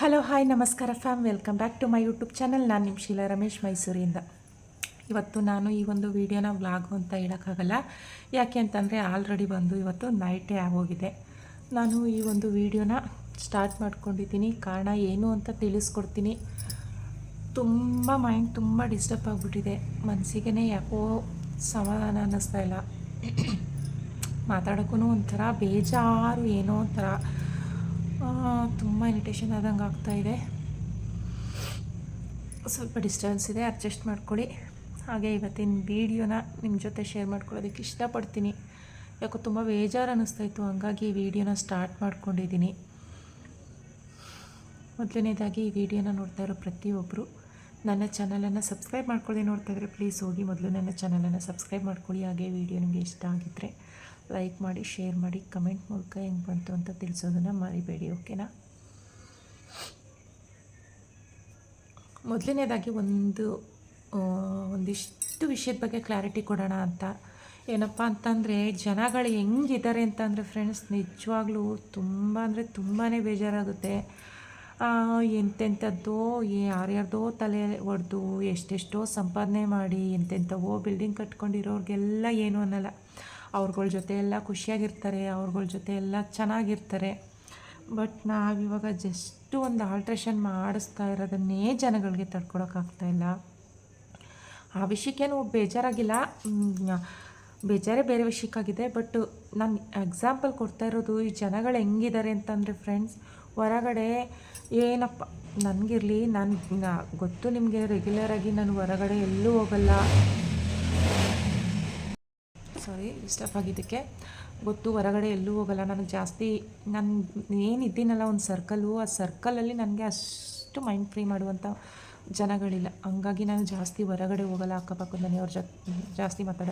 Hello hi ನಮಸ್ಕಾರ fam welcome back to my YouTube channel ನಾನು ನಿಮ್ಮ ಶೀಲಾ ರಮೇಶ್ ಮೈಸೂರಿಂದ. ಇವತ್ತು ನಾನು ಈ ಒಂದು ವಿಡಿಯೋನ ವ್ಲಾಗು ಅಂತ ಹೇಳೋಕ್ಕಾಗಲ್ಲ. ಯಾಕೆ ಅಂತಂದರೆ ಆಲ್ರೆಡಿ ಬಂದು ಇವತ್ತು ನೈಟೇ ಆಗೋಗಿದೆ. ನಾನು ಈ ಒಂದು ವಿಡಿಯೋನ ಸ್ಟಾರ್ಟ್ ಮಾಡ್ಕೊಂಡಿದ್ದೀನಿ. ಕಾರಣ ಏನು ಅಂತ ತಿಳಿಸ್ಕೊಡ್ತೀನಿ. ತುಂಬ ಮೈಂಡ್ ತುಂಬ ಡಿಸ್ಟರ್ಬ್ ಆಗಿಬಿಟ್ಟಿದೆ. ಮನಸ್ಸಿಗೆ ಯಾಕೋ ಸಮಾಧಾನ ಅನ್ನಿಸ್ತಾ ಇಲ್ಲ. ಮಾತಾಡೋಕ್ಕೂ ಒಂಥರ ಬೇಜಾರು ಏನೋ ಒಂಥರ. ತುಂಬ ಇರಿಟೇಷನ್ ಆದಂಗೆ ಆಗ್ತಾಯಿದೆ ಸ್ವಲ್ಪ ಡಿಸ್ಟರ್ಬೆನ್ಸ್ ಇದೆ ಅಡ್ಜಸ್ಟ್ ಮಾಡ್ಕೊಳ್ಳಿ. ಹಾಗೆ ಇವತ್ತಿನ ವೀಡಿಯೋನ ನಿಮ್ಮ ಜೊತೆ ಶೇರ್ ಮಾಡ್ಕೊಳ್ಳೋದಕ್ಕೆ ಇಷ್ಟಪಡ್ತೀನಿ. ಯಾಕೋ ತುಂಬ ಬೇಜಾರು ಅನ್ನಿಸ್ತಾಯಿತ್ತು ಹಂಗಾಗಿ ಈ ವಿಡಿಯೋನ ಸ್ಟಾರ್ಟ್ ಮಾಡ್ಕೊಂಡಿದ್ದೀನಿ. ಮೊದಲನೇದಾಗಿ ಈ ವಿಡಿಯೋನ ನೋಡ್ತಾ ಇರೋ ಪ್ರತಿಯೊಬ್ಬರು ನನ್ನ ಚಾನಲನ್ನು ಸಬ್ಸ್ಕ್ರೈಬ್ ಮಾಡ್ಕೊಳ್ಳಿ ನೋಡ್ತಾ ಇದ್ರೆ ಪ್ಲೀಸ್ ಹೋಗಿ ಮೊದಲು ನನ್ನ ಚಾನಲನ್ನು ಸಬ್ಸ್ಕ್ರೈಬ್ ಮಾಡ್ಕೊಳ್ಳಿ. ಹಾಗೆ ವಿಡಿಯೋ ನಿಮಗೆ ಇಷ್ಟ ಆಗಿದ್ದರೆ ಲೈಕ್ ಮಾಡಿ ಶೇರ್ ಮಾಡಿ ಕಮೆಂಟ್ ಮೂಲಕ ಹೆಂಗೆ ಬಂತು ಅಂತ ತಿಳಿಸೋದನ್ನು ಮರಿಬೇಡಿ ಓಕೆನಾ ಮೊದಲನೇದಾಗಿ ಒಂದು ಒಂದಿಷ್ಟು ವಿಷಯದ ಬಗ್ಗೆ ಕ್ಲಾರಿಟಿ ಕೊಡೋಣ ಅಂತ. ಏನಪ್ಪ ಅಂತಂದರೆ, ಜನಗಳು ಹೆಂಗಿದ್ದಾರೆ ಅಂತಂದರೆ ಫ್ರೆಂಡ್ಸ್ ನಿಜವಾಗ್ಲೂ ತುಂಬ ಅಂದರೆ ತುಂಬಾ ಬೇಜಾರಾಗುತ್ತೆ. ಎಂತೆಂಥದ್ದೋ ಯಾರ್ಯಾರ್ದೋ ತಲೆ ಒಡೆದು ಎಷ್ಟೆಷ್ಟೋ ಸಂಪಾದನೆ ಮಾಡಿ, ಎಂತೆಂಥವೋ ಬಿಲ್ಡಿಂಗ್ ಕಟ್ಕೊಂಡಿರೋರಿಗೆಲ್ಲ ಏನು ಅನ್ನಲ್ಲ. ಅವ್ರಗಳ ಜೊತೆ ಎಲ್ಲ ಖುಷಿಯಾಗಿರ್ತಾರೆ, ಅವ್ರಗಳ ಜೊತೆ ಎಲ್ಲ ಚೆನ್ನಾಗಿರ್ತಾರೆ. ಬಟ್ ನಾವಿವಾಗ ಜಸ್ಟು ಒಂದು ಆಲ್ಟ್ರೇಷನ್ ಮಾಡಿಸ್ತಾ ಇರೋದನ್ನೇ ಜನಗಳಿಗೆ ತಡ್ಕೊಳೋಕ್ಕಾಗ್ತಾಯಿಲ್ಲ ಆ ವಿಷಯಕ್ಕೇನು ಬೇಜಾರಾಗಿಲ್ಲ. ಬೇಜಾರೇ ಬೇರೆ ವಿಷಯಕ್ಕಾಗಿದೆ. ಬಟ್ ನಾನು ಎಕ್ಸಾಂಪಲ್ ಕೊಡ್ತಾ ಇರೋದು, ಈ ಜನಗಳು ಹೆಂಗಿದ್ದಾರೆ ಅಂತಂದರೆ ಫ್ರೆಂಡ್ಸ್ ಹೊರಗಡೆ ಏನಪ್ಪ, ನನಗಿರಲಿ, ನಾನು ಗೊತ್ತು ನಿಮಗೆ ರೆಗ್ಯುಲರಾಗಿ ನಾನು ಹೊರಗಡೆ ಎಲ್ಲೂ ಹೋಗಲ್ಲ. ಸಾರಿ ಡಿಸ್ಟರ್ಬ್ ಆಗಿದ್ದಕ್ಕೆ. ಗೊತ್ತು, ಹೊರಗಡೆ ಎಲ್ಲೂ ಹೋಗಲ್ಲ. ನನಗೆ ಜಾಸ್ತಿ ನಾನು ಏನಿದ್ದೀನಲ್ಲ ಒಂದು ಸರ್ಕಲ್ಲು ಆ ಸರ್ಕಲಲ್ಲಿ ನನಗೆ ಅಷ್ಟು ಮೈಂಡ್ ಫ್ರೀ ಮಾಡುವಂಥ ಜನಗಳಿಲ್ಲ. ಹಂಗಾಗಿ ನಾನು ಜಾಸ್ತಿ ಹೊರಗಡೆ ಹೋಗಲ್ಲ, ಅಕ್ಕಪಕ್ಕದ ಮನೆಯವ್ರ ಜಾಸ್ತಿ ಮಾತಾಡ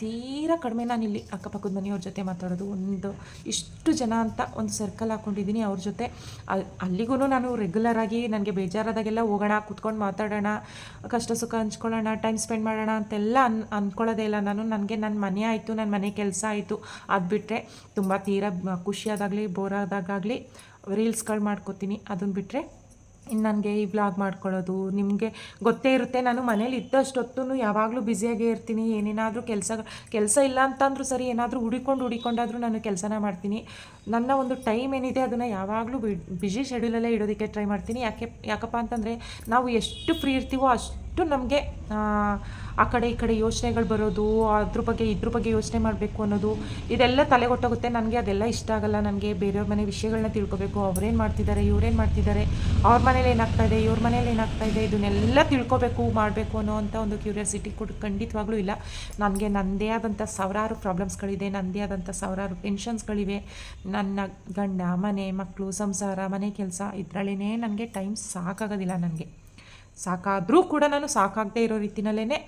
ತೀರಾ ಕಡಿಮೆ. ನಾನು ಇಲ್ಲಿ ಅಕ್ಕಪಕ್ಕದ ಮನೆಯವ್ರ ಜೊತೆ ಮಾತಾಡೋದು ಒಂದು ಇಷ್ಟು ಜನ ಅಂತ ಒಂದು ಸರ್ಕಲ್ ಹಾಕ್ಕೊಂಡಿದ್ದೀನಿ ಅವ್ರ ಜೊತೆ. ಅಲ್ ಅಲ್ಲಿಗೂ ನಾನು ರೆಗ್ಯುಲರಾಗಿ ನನಗೆ ಬೇಜಾರಾದಾಗೆಲ್ಲ ಹೋಗೋಣ, ಕೂತ್ಕೊಂಡು ಮಾತಾಡೋಣ, ಕಷ್ಟ ಸುಖ ಹಂಚ್ಕೊಳ್ಳೋಣ ಟೈಮ್ ಸ್ಪೆಂಡ್ ಮಾಡೋಣ ಅಂತೆಲ್ಲ ಅನ್ ಅಂದ್ಕೊಳ್ಳೋದೇ ಇಲ್ಲ. ನಾನು ನನಗೆ ನನ್ನ ಮನೆ ಆಯಿತು ನನ್ನ ಮನೆ ಕೆಲಸ ಆಯಿತು. ಅದು ಬಿಟ್ಟರೆ ತುಂಬ ತೀರಾ ಖುಷಿಯಾದಾಗಲಿ ಬೋರ್ ಆದಾಗಾಗಲಿ ರೀಲ್ಸ್ಗಳು ಮಾಡ್ಕೋತೀನಿ. ಅದನ್ನು ಬಿಟ್ಟರೆ ನನಗೆ ಈ ಬ್ಲಾಗ್ ಮಾಡ್ಕೊಳ್ಳೋದು, ನಿಮಗೆ ಗೊತ್ತೇ ಇರುತ್ತೆ, ನಾನು ಮನೇಲಿ ಇದ್ದಷ್ಟೊತ್ತು ಯಾವಾಗಲೂ ಬ್ಯುಸಿಯಾಗೇ ಇರ್ತೀನಿ, ಏನೇನಾದರೂ ಕೆಲಸ ಕೆಲಸ ಇಲ್ಲ ಅಂತಂದ್ರೂ ಸರಿ, ಏನಾದರೂ ಹುಡಿಕೊಂಡು ಹುಡಿಕೊಂಡಾದರೂ ನಾನು ಕೆಲಸನ ಮಾಡ್ತೀನಿ. ನನ್ನ ಒಂದು ಟೈಮ್ ಏನಿದೆ ಅದನ್ನು ಯಾವಾಗಲೂ ಬಿಜಿ ಶೆಡ್ಯೂಲಲ್ಲೇ ಇಡೋದಕ್ಕೆ ಟ್ರೈ ಮಾಡ್ತೀನಿ. ಯಾಕೆ, ಯಾಕಪ್ಪ ಅಂತಂದರೆ ನಾವು ಎಷ್ಟು ಫ್ರೀ ಇರ್ತೀವೋ ಅಷ್ಟು ನಮಗೆ, ಆ ಕಡೆ ಈ ಕಡೆ ಯೋಚನೆಗಳು ಬರೋದು, ಅದ್ರ ಬಗ್ಗೆ, ಇದ್ರ ಬಗ್ಗೆ ಯೋಚನೆ ಮಾಡಬೇಕು ಅನ್ನೋದು, ಇದೆಲ್ಲ ತಲೆಗೊಟ್ಟೋಗುತ್ತೆ. ನನಗೆ ಅದೆಲ್ಲ ಇಷ್ಟ ಆಗಲ್ಲ. ನನಗೆ ಬೇರೆಯವ್ರ ಮನೆ ವಿಷಯಗಳನ್ನ ತಿಳ್ಕೊಬೇಕು. ಅವ್ರೇನು ಮಾಡ್ತಿದ್ದಾರೆ, ಇವ್ರೇನು ಮಾಡ್ತಿದ್ದಾರೆ, ಅವ್ರ ಮನೇಲಿ ಏನಾಗ್ತಾ ಇದೆ, ಇವ್ರ ಮನೇಲಿ ಏನಾಗ್ತಾ ಇದೆ, ಇದನ್ನೆಲ್ಲ ತಿಳ್ಕೊಬೇಕು, ಮಾಡಬೇಕು ಅನ್ನೋ ಅಂತ ಒಂದು ಕ್ಯೂರಿಯಾಸಿಟಿ ಕೂಡ ಖಂಡಿತವಾಗ್ಲೂ ಇಲ್ಲ. ನನಗೆ ನನ್ನದೇ ಆದಂಥ ಸಾವಿರಾರು ಪ್ರಾಬ್ಲಮ್ಸ್ಗಳಿದೆ ನನ್ನದೇ ಆದಂಥ ಸಾವಿರಾರು ಟೆನ್ಷನ್ಸ್ಗಳಿವೆ. ನನ್ನ ಗಂಡ, ಮನೆ, ಮಕ್ಕಳು, ಸಂಸಾರ, ಮನೆ ಕೆಲಸ ಇದರಲ್ಲೇ ನನಗೆ ಟೈಮ್ ಸಾಕಾಗೋದಿಲ್ಲ ನನಗೆ. ಸಾಕಾದರೂ ಕೂಡ ನಾನು ಸಾಕಾಗದೇ ಇರೋ ರೀತಿನಲ್ಲೇ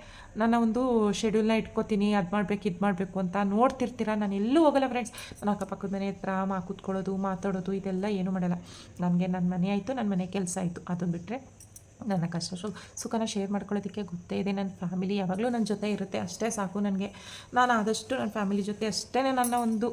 ನನ್ನ ಒಂದು ಶೆಡ್ಯೂಲ್ನ ಇಟ್ಕೋತೀನಿ, ಅದು ಮಾಡಬೇಕು, ಇದು ಮಾಡಬೇಕು ಅಂತ ನೋಡ್ತಿರ್ತೀರ. ನಾನು ಎಲ್ಲೂ ಹೋಗಲ್ಲ ಫ್ರೆಂಡ್ಸ್ ನನ್ನ ಅಕ್ಕಪಕ್ಕದ ಮನೆ ಹತ್ರ ಮಾ ಕೂತ್ಕೊಳ್ಳೋದು, ಮಾತಾಡೋದು, ಇದೆಲ್ಲ ಏನೂ ಮಾಡಲ್ಲ. ನನಗೆ ನನ್ನ ಮನೆ ಆಯಿತು ನನ್ನ ಮನೆ ಕೆಲಸ ಆಯಿತು. ಅದನ್ನು ಬಿಟ್ಟರೆ ನನ್ನ ಕಷ್ಟ. ಸುಖನ ಶೇರ್ ಮಾಡ್ಕೊಳ್ಳೋದಕ್ಕೆ ಗೊತ್ತೇ ಇದೆ ನನ್ನ ಫ್ಯಾಮಿಲಿ ಯಾವಾಗಲೂ ನನ್ನ ಜೊತೆ ಇರುತ್ತೆ. ಅಷ್ಟೇ ಸಾಕು ನನಗೆ. ನಾನು ಆದಷ್ಟು ನನ್ನ ಫ್ಯಾಮಿಲಿ ಜೊತೆ ಅಷ್ಟೇ ನನ್ನ ಒಂದು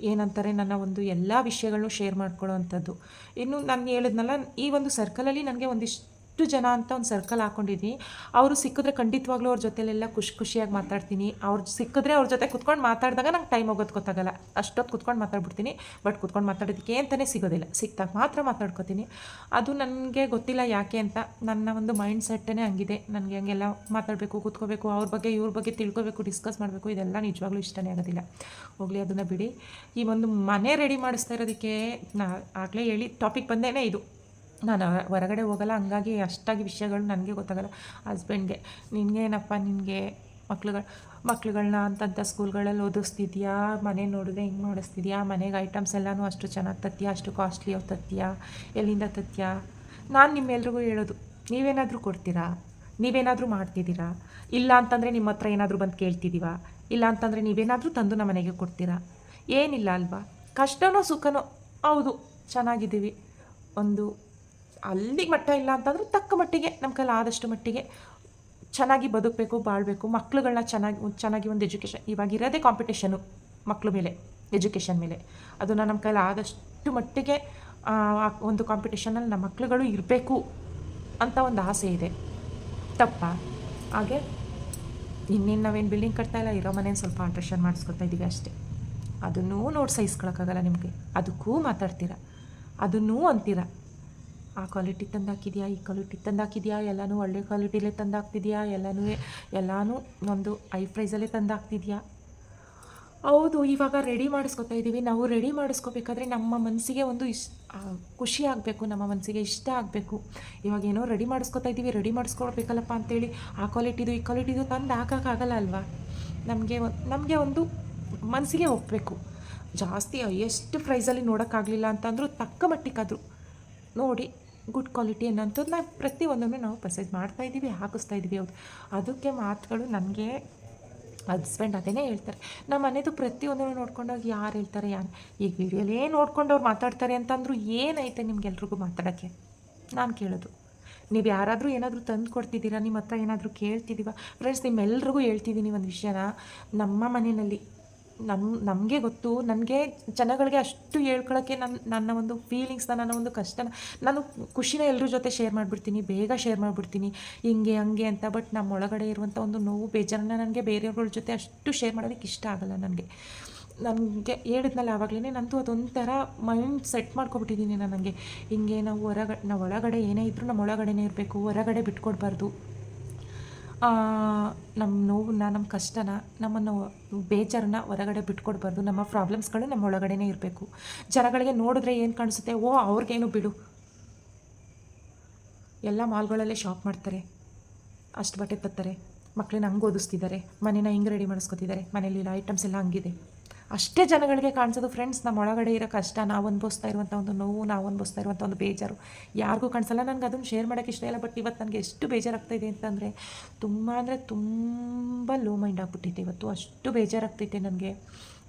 ಏನಂತಾರೆ, ನನ್ನ ಒಂದು ಎಲ್ಲ ವಿಷಯಗಳನ್ನು ಶೇರ್ ಮಾಡ್ಕೊಳ್ಳೋ ಅಂಥದ್ದು ಇನ್ನು ನಾನು ಹೇಳಿದ್ನಲ್ಲ, ಈ ಒಂದು ಸರ್ಕಲಲ್ಲಿ ನನಗೆ ಒಂದಿಷ್ಟು ಜನ ಅಂತ ಒಂದು ಸರ್ಕಲ್ ಹಾಕೊಂಡಿದ್ದೀನಿ ಅವರು ಸಿಕ್ಕಿದ್ರೆ ಖಂಡಿತವಾಗ್ಲೂ ಅವ್ರ ಜೊತೆಲೆಲ್ಲ ಖುಷಿ ಖುಷಿಯಾಗಿ ಮಾತಾಡ್ತೀನಿ. ಅವ್ರು ಸಿಕ್ಕಿದ್ರೆ ಅವ್ರ ಜೊತೆ ಕುತ್ಕೊಂಡು ಮಾತಾಡಿದಾಗ ನಂಗೆ ಟೈಮ್ ಹೋಗೋದು ಗೊತ್ತಾಗಲ್ಲ. ಅಷ್ಟೊತ್ತು ಕುತ್ಕೊಂಡು ಮಾತಾಡ್ಬಿಡ್ತೀನಿ. ಬಟ್ ಕುತ್ಕೊಂಡು ಮಾತಾಡೋದಕ್ಕೆ ಅಂತಲೇ ಸಿಗೋದಿಲ್ಲ. ಸಿಕ್ತಾಗ ಮಾತ್ರ ಮಾತಾಡ್ಕೊತೀನಿ. ಅದು ನನಗೆ ಗೊತ್ತಿಲ್ಲ ಯಾಕೆ ಅಂತ. ನನ್ನ ಒಂದು ಮೈಂಡ್ ಸೆಟ್ಟೇ ಹಂಗಿದೆ. ನನಗೆ ಹಂಗೆಲ್ಲ ಮಾತಾಡಬೇಕು, ಕೂತ್ಕೋಬೇಕು, ಅವ್ರ ಬಗ್ಗೆ, ಇವ್ರ ಬಗ್ಗೆ ತಿಳ್ಕೋಬೇಕು ಡಿಸ್ಕಸ್ ಮಾಡಬೇಕು. ಇದೆಲ್ಲ ನಿಜವಾಗ್ಲೂ ಇಷ್ಟನೇ ಆಗೋದಿಲ್ಲ. ಹೋಗಲಿ, ಅದನ್ನು ಬಿಡಿ. ಈ ಒಂದು ಮನೆ ರೆಡಿ ಮಾಡಿಸ್ತಾ ಇರೋದಕ್ಕೆ ನಾ ಆಗಲೇ ಹೇಳಿ ಟಾಪಿಕ್ ಬಂದೇನೆ ಇದು. ನಾನು ಹೊರಗಡೆ ಹೋಗಲ್ಲ, ಹಂಗಾಗಿ ಅಷ್ಟಾಗಿ ವಿಷಯಗಳು ನನಗೆ ಗೊತ್ತಾಗಲ್ಲ. ಹಸ್ಬೆಂಡ್ಗೆ ನಿನಗೇನಪ್ಪ ನಿನಗೆ ಮಕ್ಳುಗಳು, ಮಕ್ಳುಗಳನ್ನ ಅಂತಂಥ ಸ್ಕೂಲ್ಗಳಲ್ಲಿ ಓದಿಸ್ತಿದ್ಯಾ? ಮನೆ ನೋಡಿದ್ರೆ ಹಿಂಗೆ ಮಾಡಿಸ್ತಿದ್ಯಾ? ಮನೆಗೆ ಐಟಮ್ಸ್ ಎಲ್ಲಾನು ಅಷ್ಟು ಚೆನ್ನಾಗಿ ತತ್ತೀಯಾ ಅಷ್ಟು ಕಾಸ್ಟ್ಲಿ ತತ್ತೀಯಾ ಎಲ್ಲಿಂದ ತತ್ತೀಯಾ ನಾನು ನಿಮ್ಮೆಲ್ರಿಗೂ ಹೇಳೋದು, ನೀವೇನಾದರೂ ಕೊಡ್ತೀರಾ? ನೀವೇನಾದರೂ ಮಾಡ್ತಿದ್ದೀರಾ? ಇಲ್ಲ ಅಂತಂದರೆ ನಿಮ್ಮ ಹತ್ರ ಏನಾದರೂ ಬಂದು ಕೇಳ್ತಿದ್ದೀವ? ಇಲ್ಲ ಅಂತಂದರೆ ನೀವೇನಾದರೂ ತಂದು ನಮ್ಮ ಮನೆಗೆ ಕೊಡ್ತೀರಾ? ಏನಿಲ್ಲ ಅಲ್ವಾ? ಕಷ್ಟನೋ ಸುಖನೋ, ಹೌದು, ಚೆನ್ನಾಗಿದ್ದೀವಿ. ಒಂದು ಅಲ್ಲಿಗೆ ಮಟ್ಟ ಇಲ್ಲ ಅಂತಂದ್ರೆ ತಕ್ಕ ಮಟ್ಟಿಗೆ ನಮ್ಮ ಕೈಲಿ ಆದಷ್ಟು ಮಟ್ಟಿಗೆ ಚೆನ್ನಾಗಿ ಬದುಕಬೇಕು, ಬಾಳಬೇಕು ಮಕ್ಳುಗಳನ್ನ ಚೆನ್ನಾಗಿ ಚೆನ್ನಾಗಿ ಒಂದು ಎಜುಕೇಷನ್ ಇವಾಗ ಇರೋದೇ ಕಾಂಪಿಟೇಷನು ಮಕ್ಕಳು ಮೇಲೆ ಎಜುಕೇಷನ್ ಮೇಲೆ. ಅದನ್ನು ನಮ್ಮ ಕೈಲಿ ಆದಷ್ಟು ಮಟ್ಟಿಗೆ ಒಂದು ಕಾಂಪಿಟೇಷನಲ್ಲಿ ನಮ್ಮ ಮಕ್ಳುಗಳು ಇರಬೇಕು ಅಂತ ಒಂದು ಆಸೆ ಇದೆ. ತಪ್ಪ? ಹಾಗೆ ಇನ್ನೇನು ನಾವೇನು ಬಿಲ್ಡಿಂಗ್ ಕಟ್ತಾ ಇಲ್ಲ, ಇರೋ ಮನೇನ ಸ್ವಲ್ಪ ಆಲ್ಟ್ರೇಷನ್ ಮಾಡಿಸ್ಕೊತಾ ಇದ್ದೀವಿ ಅಷ್ಟೇ. ಅದನ್ನೂ ನೋಡಿ ಸಹಿಸ್ಕೊಳಕ್ಕಾಗಲ್ಲ ನಿಮಗೆ. ಅದಕ್ಕೂ ಮಾತಾಡ್ತೀರಾ? ಅದನ್ನೂ ಅಂತೀರ? ಆ ಕ್ವಾಲಿಟಿ ತಂದಾಕಿದೆಯಾ? ಈ ಕ್ವಾಲಿಟಿ ತಂದಾಕಿದೆಯಾ? ಎಲ್ಲನೂ ಒಳ್ಳೆ ಕ್ವಾಲಿಟಿಲೇ ತಂದು ಹಾಕ್ತಿದ್ಯಾ ಎಲ್ಲನೂ ಎಲ್ಲನೂ ಒಂದು ಐ ಪ್ರೈಸಲ್ಲೇ ತಂದು ಹಾಕ್ತಿದ್ಯಾ ಹೌದು, ಇವಾಗ ರೆಡಿ ಮಾಡಿಸ್ಕೊತಾ ಇದ್ದೀವಿ. ನಾವು ರೆಡಿ ಮಾಡಿಸ್ಕೋಬೇಕಾದ್ರೆ ನಮ್ಮ ಮನಸ್ಸಿಗೆ ಒಂದು ಇಶ್ ಖುಷಿ ಆಗಬೇಕು, ನಮ್ಮ ಮನಸ್ಸಿಗೆ ಇಷ್ಟ ಆಗಬೇಕು. ಇವಾಗ ಏನೋ ರೆಡಿ ಮಾಡಿಸ್ಕೊತಾ ಇದ್ದೀವಿ ರೆಡಿ ಮಾಡಿಸ್ಕೊಳ್ಬೇಕಲ್ಲಪ್ಪ ಅಂತೇಳಿ ಆ ಕ್ವಾಲಿಟಿದು, ಈ ಕ್ವಾಲಿಟಿದು ತಂದು ಹಾಕೋಕ್ಕಾಗಲ್ಲ ಅಲ್ವಾ? ನಮಗೆ ನಮಗೆ ಒಂದು ಮನಸ್ಸಿಗೆ ಒಪ್ಪಬೇಕು ಜಾಸ್ತಿ ಎಷ್ಟು ಪ್ರೈಸಲ್ಲಿ ನೋಡೋಕ್ಕಾಗಲಿಲ್ಲ ಅಂತಂದರೂ ತಕ್ಕ ಮಟ್ಟಿಗಾದರೂ ನೋಡಿ ಗುಡ್ ಕ್ವಾಲಿಟಿ ಅನ್ನೋಂಥದ್ದನ್ನ ಪ್ರತಿಯೊಂದನ್ನು ನಾವು ಪರ್ಸೇಸ್ ಮಾಡ್ತಾ ಇದ್ದೀವಿ, ಹಾಕಿಸ್ತಾ ಇದ್ದೀವಿ ಹೌದು. ಅದಕ್ಕೆ ಮಾತುಗಳು ನನಗೆ ಹಸ್ಬೆಂಡ್ ಅದೇ ಹೇಳ್ತಾರೆ. ನಮ್ಮ ಮನೆದು ಪ್ರತಿಯೊಂದನ್ನು ನೋಡ್ಕೊಂಡೋಗಿ ಯಾರು ಹೇಳ್ತಾರೆ ಯಾರು ಈಗ ವಿಡಿಯೋಲೇ ನೋಡ್ಕೊಂಡು ಅವ್ರು ಮಾತಾಡ್ತಾರೆ ಅಂತಂದ್ರು ಏನೈತೆ ನಿಮ್ಗೆಲ್ರಿಗೂ ಮಾತಾಡೋಕ್ಕೆ? ನಾನು ಕೇಳೋದು. ನೀವು ಯಾರಾದರೂ ಏನಾದರೂ ತಂದು ಕೊಡ್ತಿದ್ದೀರಾ? ನಿಮ್ಮ ಹತ್ರ ಏನಾದರೂ ಕೇಳ್ತಿದ್ದೀವ? ಫ್ರೆಂಡ್ಸ್ ನಿಮ್ಮೆಲ್ರಿಗೂ ಹೇಳ್ತಿದ್ದೀನಿ ಒಂದು ವಿಷಯನ. ನಮ್ಮ ಮನೆಯಲ್ಲಿ ನಮ್ಮ ನಮಗೆ ಗೊತ್ತು, ನನಗೆ ಜನಗಳಿಗೆ ಅಷ್ಟು ಹೇಳ್ಕೊಳ್ಳೋಕ್ಕೆ ನನ್ನ ನನ್ನ ಒಂದು ಫೀಲಿಂಗ್ಸ್ನ ನನ್ನ ಒಂದು ಕಷ್ಟನ ನಾನು ಖುಷಿನ ಎಲ್ಲರ ಜೊತೆ ಶೇರ್ ಮಾಡಿಬಿಡ್ತೀನಿ, ಬೇಗ ಶೇರ್ ಮಾಡಿಬಿಡ್ತೀನಿ, ಹಿಂಗೆ, ಹಂಗೆ ಅಂತ ಬಟ್ ನಮ್ಮ ಒಳಗಡೆ ಇರುವಂಥ ಒಂದು ನೋವು, ಬೇಜಾರನ್ನ ನನಗೆ ಬೇರೆಯವ್ರ ಜೊತೆ ಅಷ್ಟು ಶೇರ್ ಮಾಡೋದಕ್ಕೆ ಇಷ್ಟ ಆಗಲ್ಲ ನನಗೆ. ನನಗೆ ಹೇಳಿದ್ನಲ್ಲ ಆವಾಗಲೇ ನಂದು ಅದೊಂಥರ ಮೈಂಡ್ ಸೆಟ್ ಮಾಡ್ಕೊಬಿಟ್ಟಿದ್ದೀನಿ ನಾನು ನನಗೆ ಹಿಂಗೆ ನಾವು ಹೊರಗಡೆ ನಾವು ಒಳಗಡೆ ಏನೇ ಇದ್ದರೂ ನಮ್ಮ ಒಳಗಡೆನೇ ಇರಬೇಕು, ಹೊರಗಡೆ ಬಿಟ್ಕೊಡ್ಬಾರ್ದು. ನಮ್ಮ ನೋವನ್ನ ನಮ್ಮ ಕಷ್ಟನ, ನಮ್ಮನ್ನು ಬೇಜಾರನ್ನ ಹೊರಗಡೆ ಬಿಟ್ಕೊಡ್ಬಾರ್ದು. ನಮ್ಮ ಪ್ರಾಬ್ಲಮ್ಸ್ಗಳು ನಮ್ಮ ಒಳಗಡೆನೇ ಇರಬೇಕು. ಜನಗಳಿಗೆ ನೋಡಿದ್ರೆ ಏನು ಕಾಣಿಸುತ್ತೆ? ಓ, ಅವ್ರಿಗೇನು ಬಿಡು. ಎಲ್ಲ ಮಾಲ್ಗಳಲ್ಲೇ ಶಾಪ್ ಮಾಡ್ತಾರೆ. ಅಷ್ಟು ಬಟ್ಟೆ ತತ್ತಾರೆ ಮಕ್ಕಳನ್ನ ಹಂಗೆ ಓದಿಸ್ತಿದ್ದಾರೆ. ಮನೇನ ಹಿಂಗೆ ರೆಡಿ ಮಾಡಿಸ್ಕೊತಿದ್ದಾರೆ. ಮನೇಲಿ ಐಟಮ್ಸ್ ಎಲ್ಲ ಹಂಗಿದೆ. ಅಷ್ಟೇ ಜನಗಳಿಗೆ ಕಾಣಿಸೋದು ಫ್ರೆಂಡ್ಸ್ ನಮ್ಮ ಒಳಗಡೆ ಇರೋ ಕಷ್ಟ, ನಾವು ಅನುಭವಿಸ್ತಾ ಇರುವಂಥ ಒಂದು ನೋವು, ನಾವು ಅನುಭವಿಸ್ತಾ ಇರುವಂಥ ಒಂದು ಬೇಜಾರು. ಯಾರಿಗೂ ಕಾಣಿಸಲ್ಲ. ನನಗೆ ಅದನ್ನು ಶೇರ್ ಮಾಡೋಕ್ಕೆ ಇಷ್ಟ ಇಲ್ಲ ಬಟ್ ಇವತ್ತು ನನಗೆ ಎಷ್ಟು ಬೇಜಾರಾಗ್ತಾ ಇದೆ ಅಂತಂದರೆ, ತುಂಬ ಅಂದರೆ ತುಂಬ ಲೋ ಮೈಂಡ್ ಆಗ್ಬಿಟ್ಟಿತ್ತು ಇವತ್ತು. ಅಷ್ಟು ಬೇಜಾರಾಗ್ತೈತೆ ನನಗೆ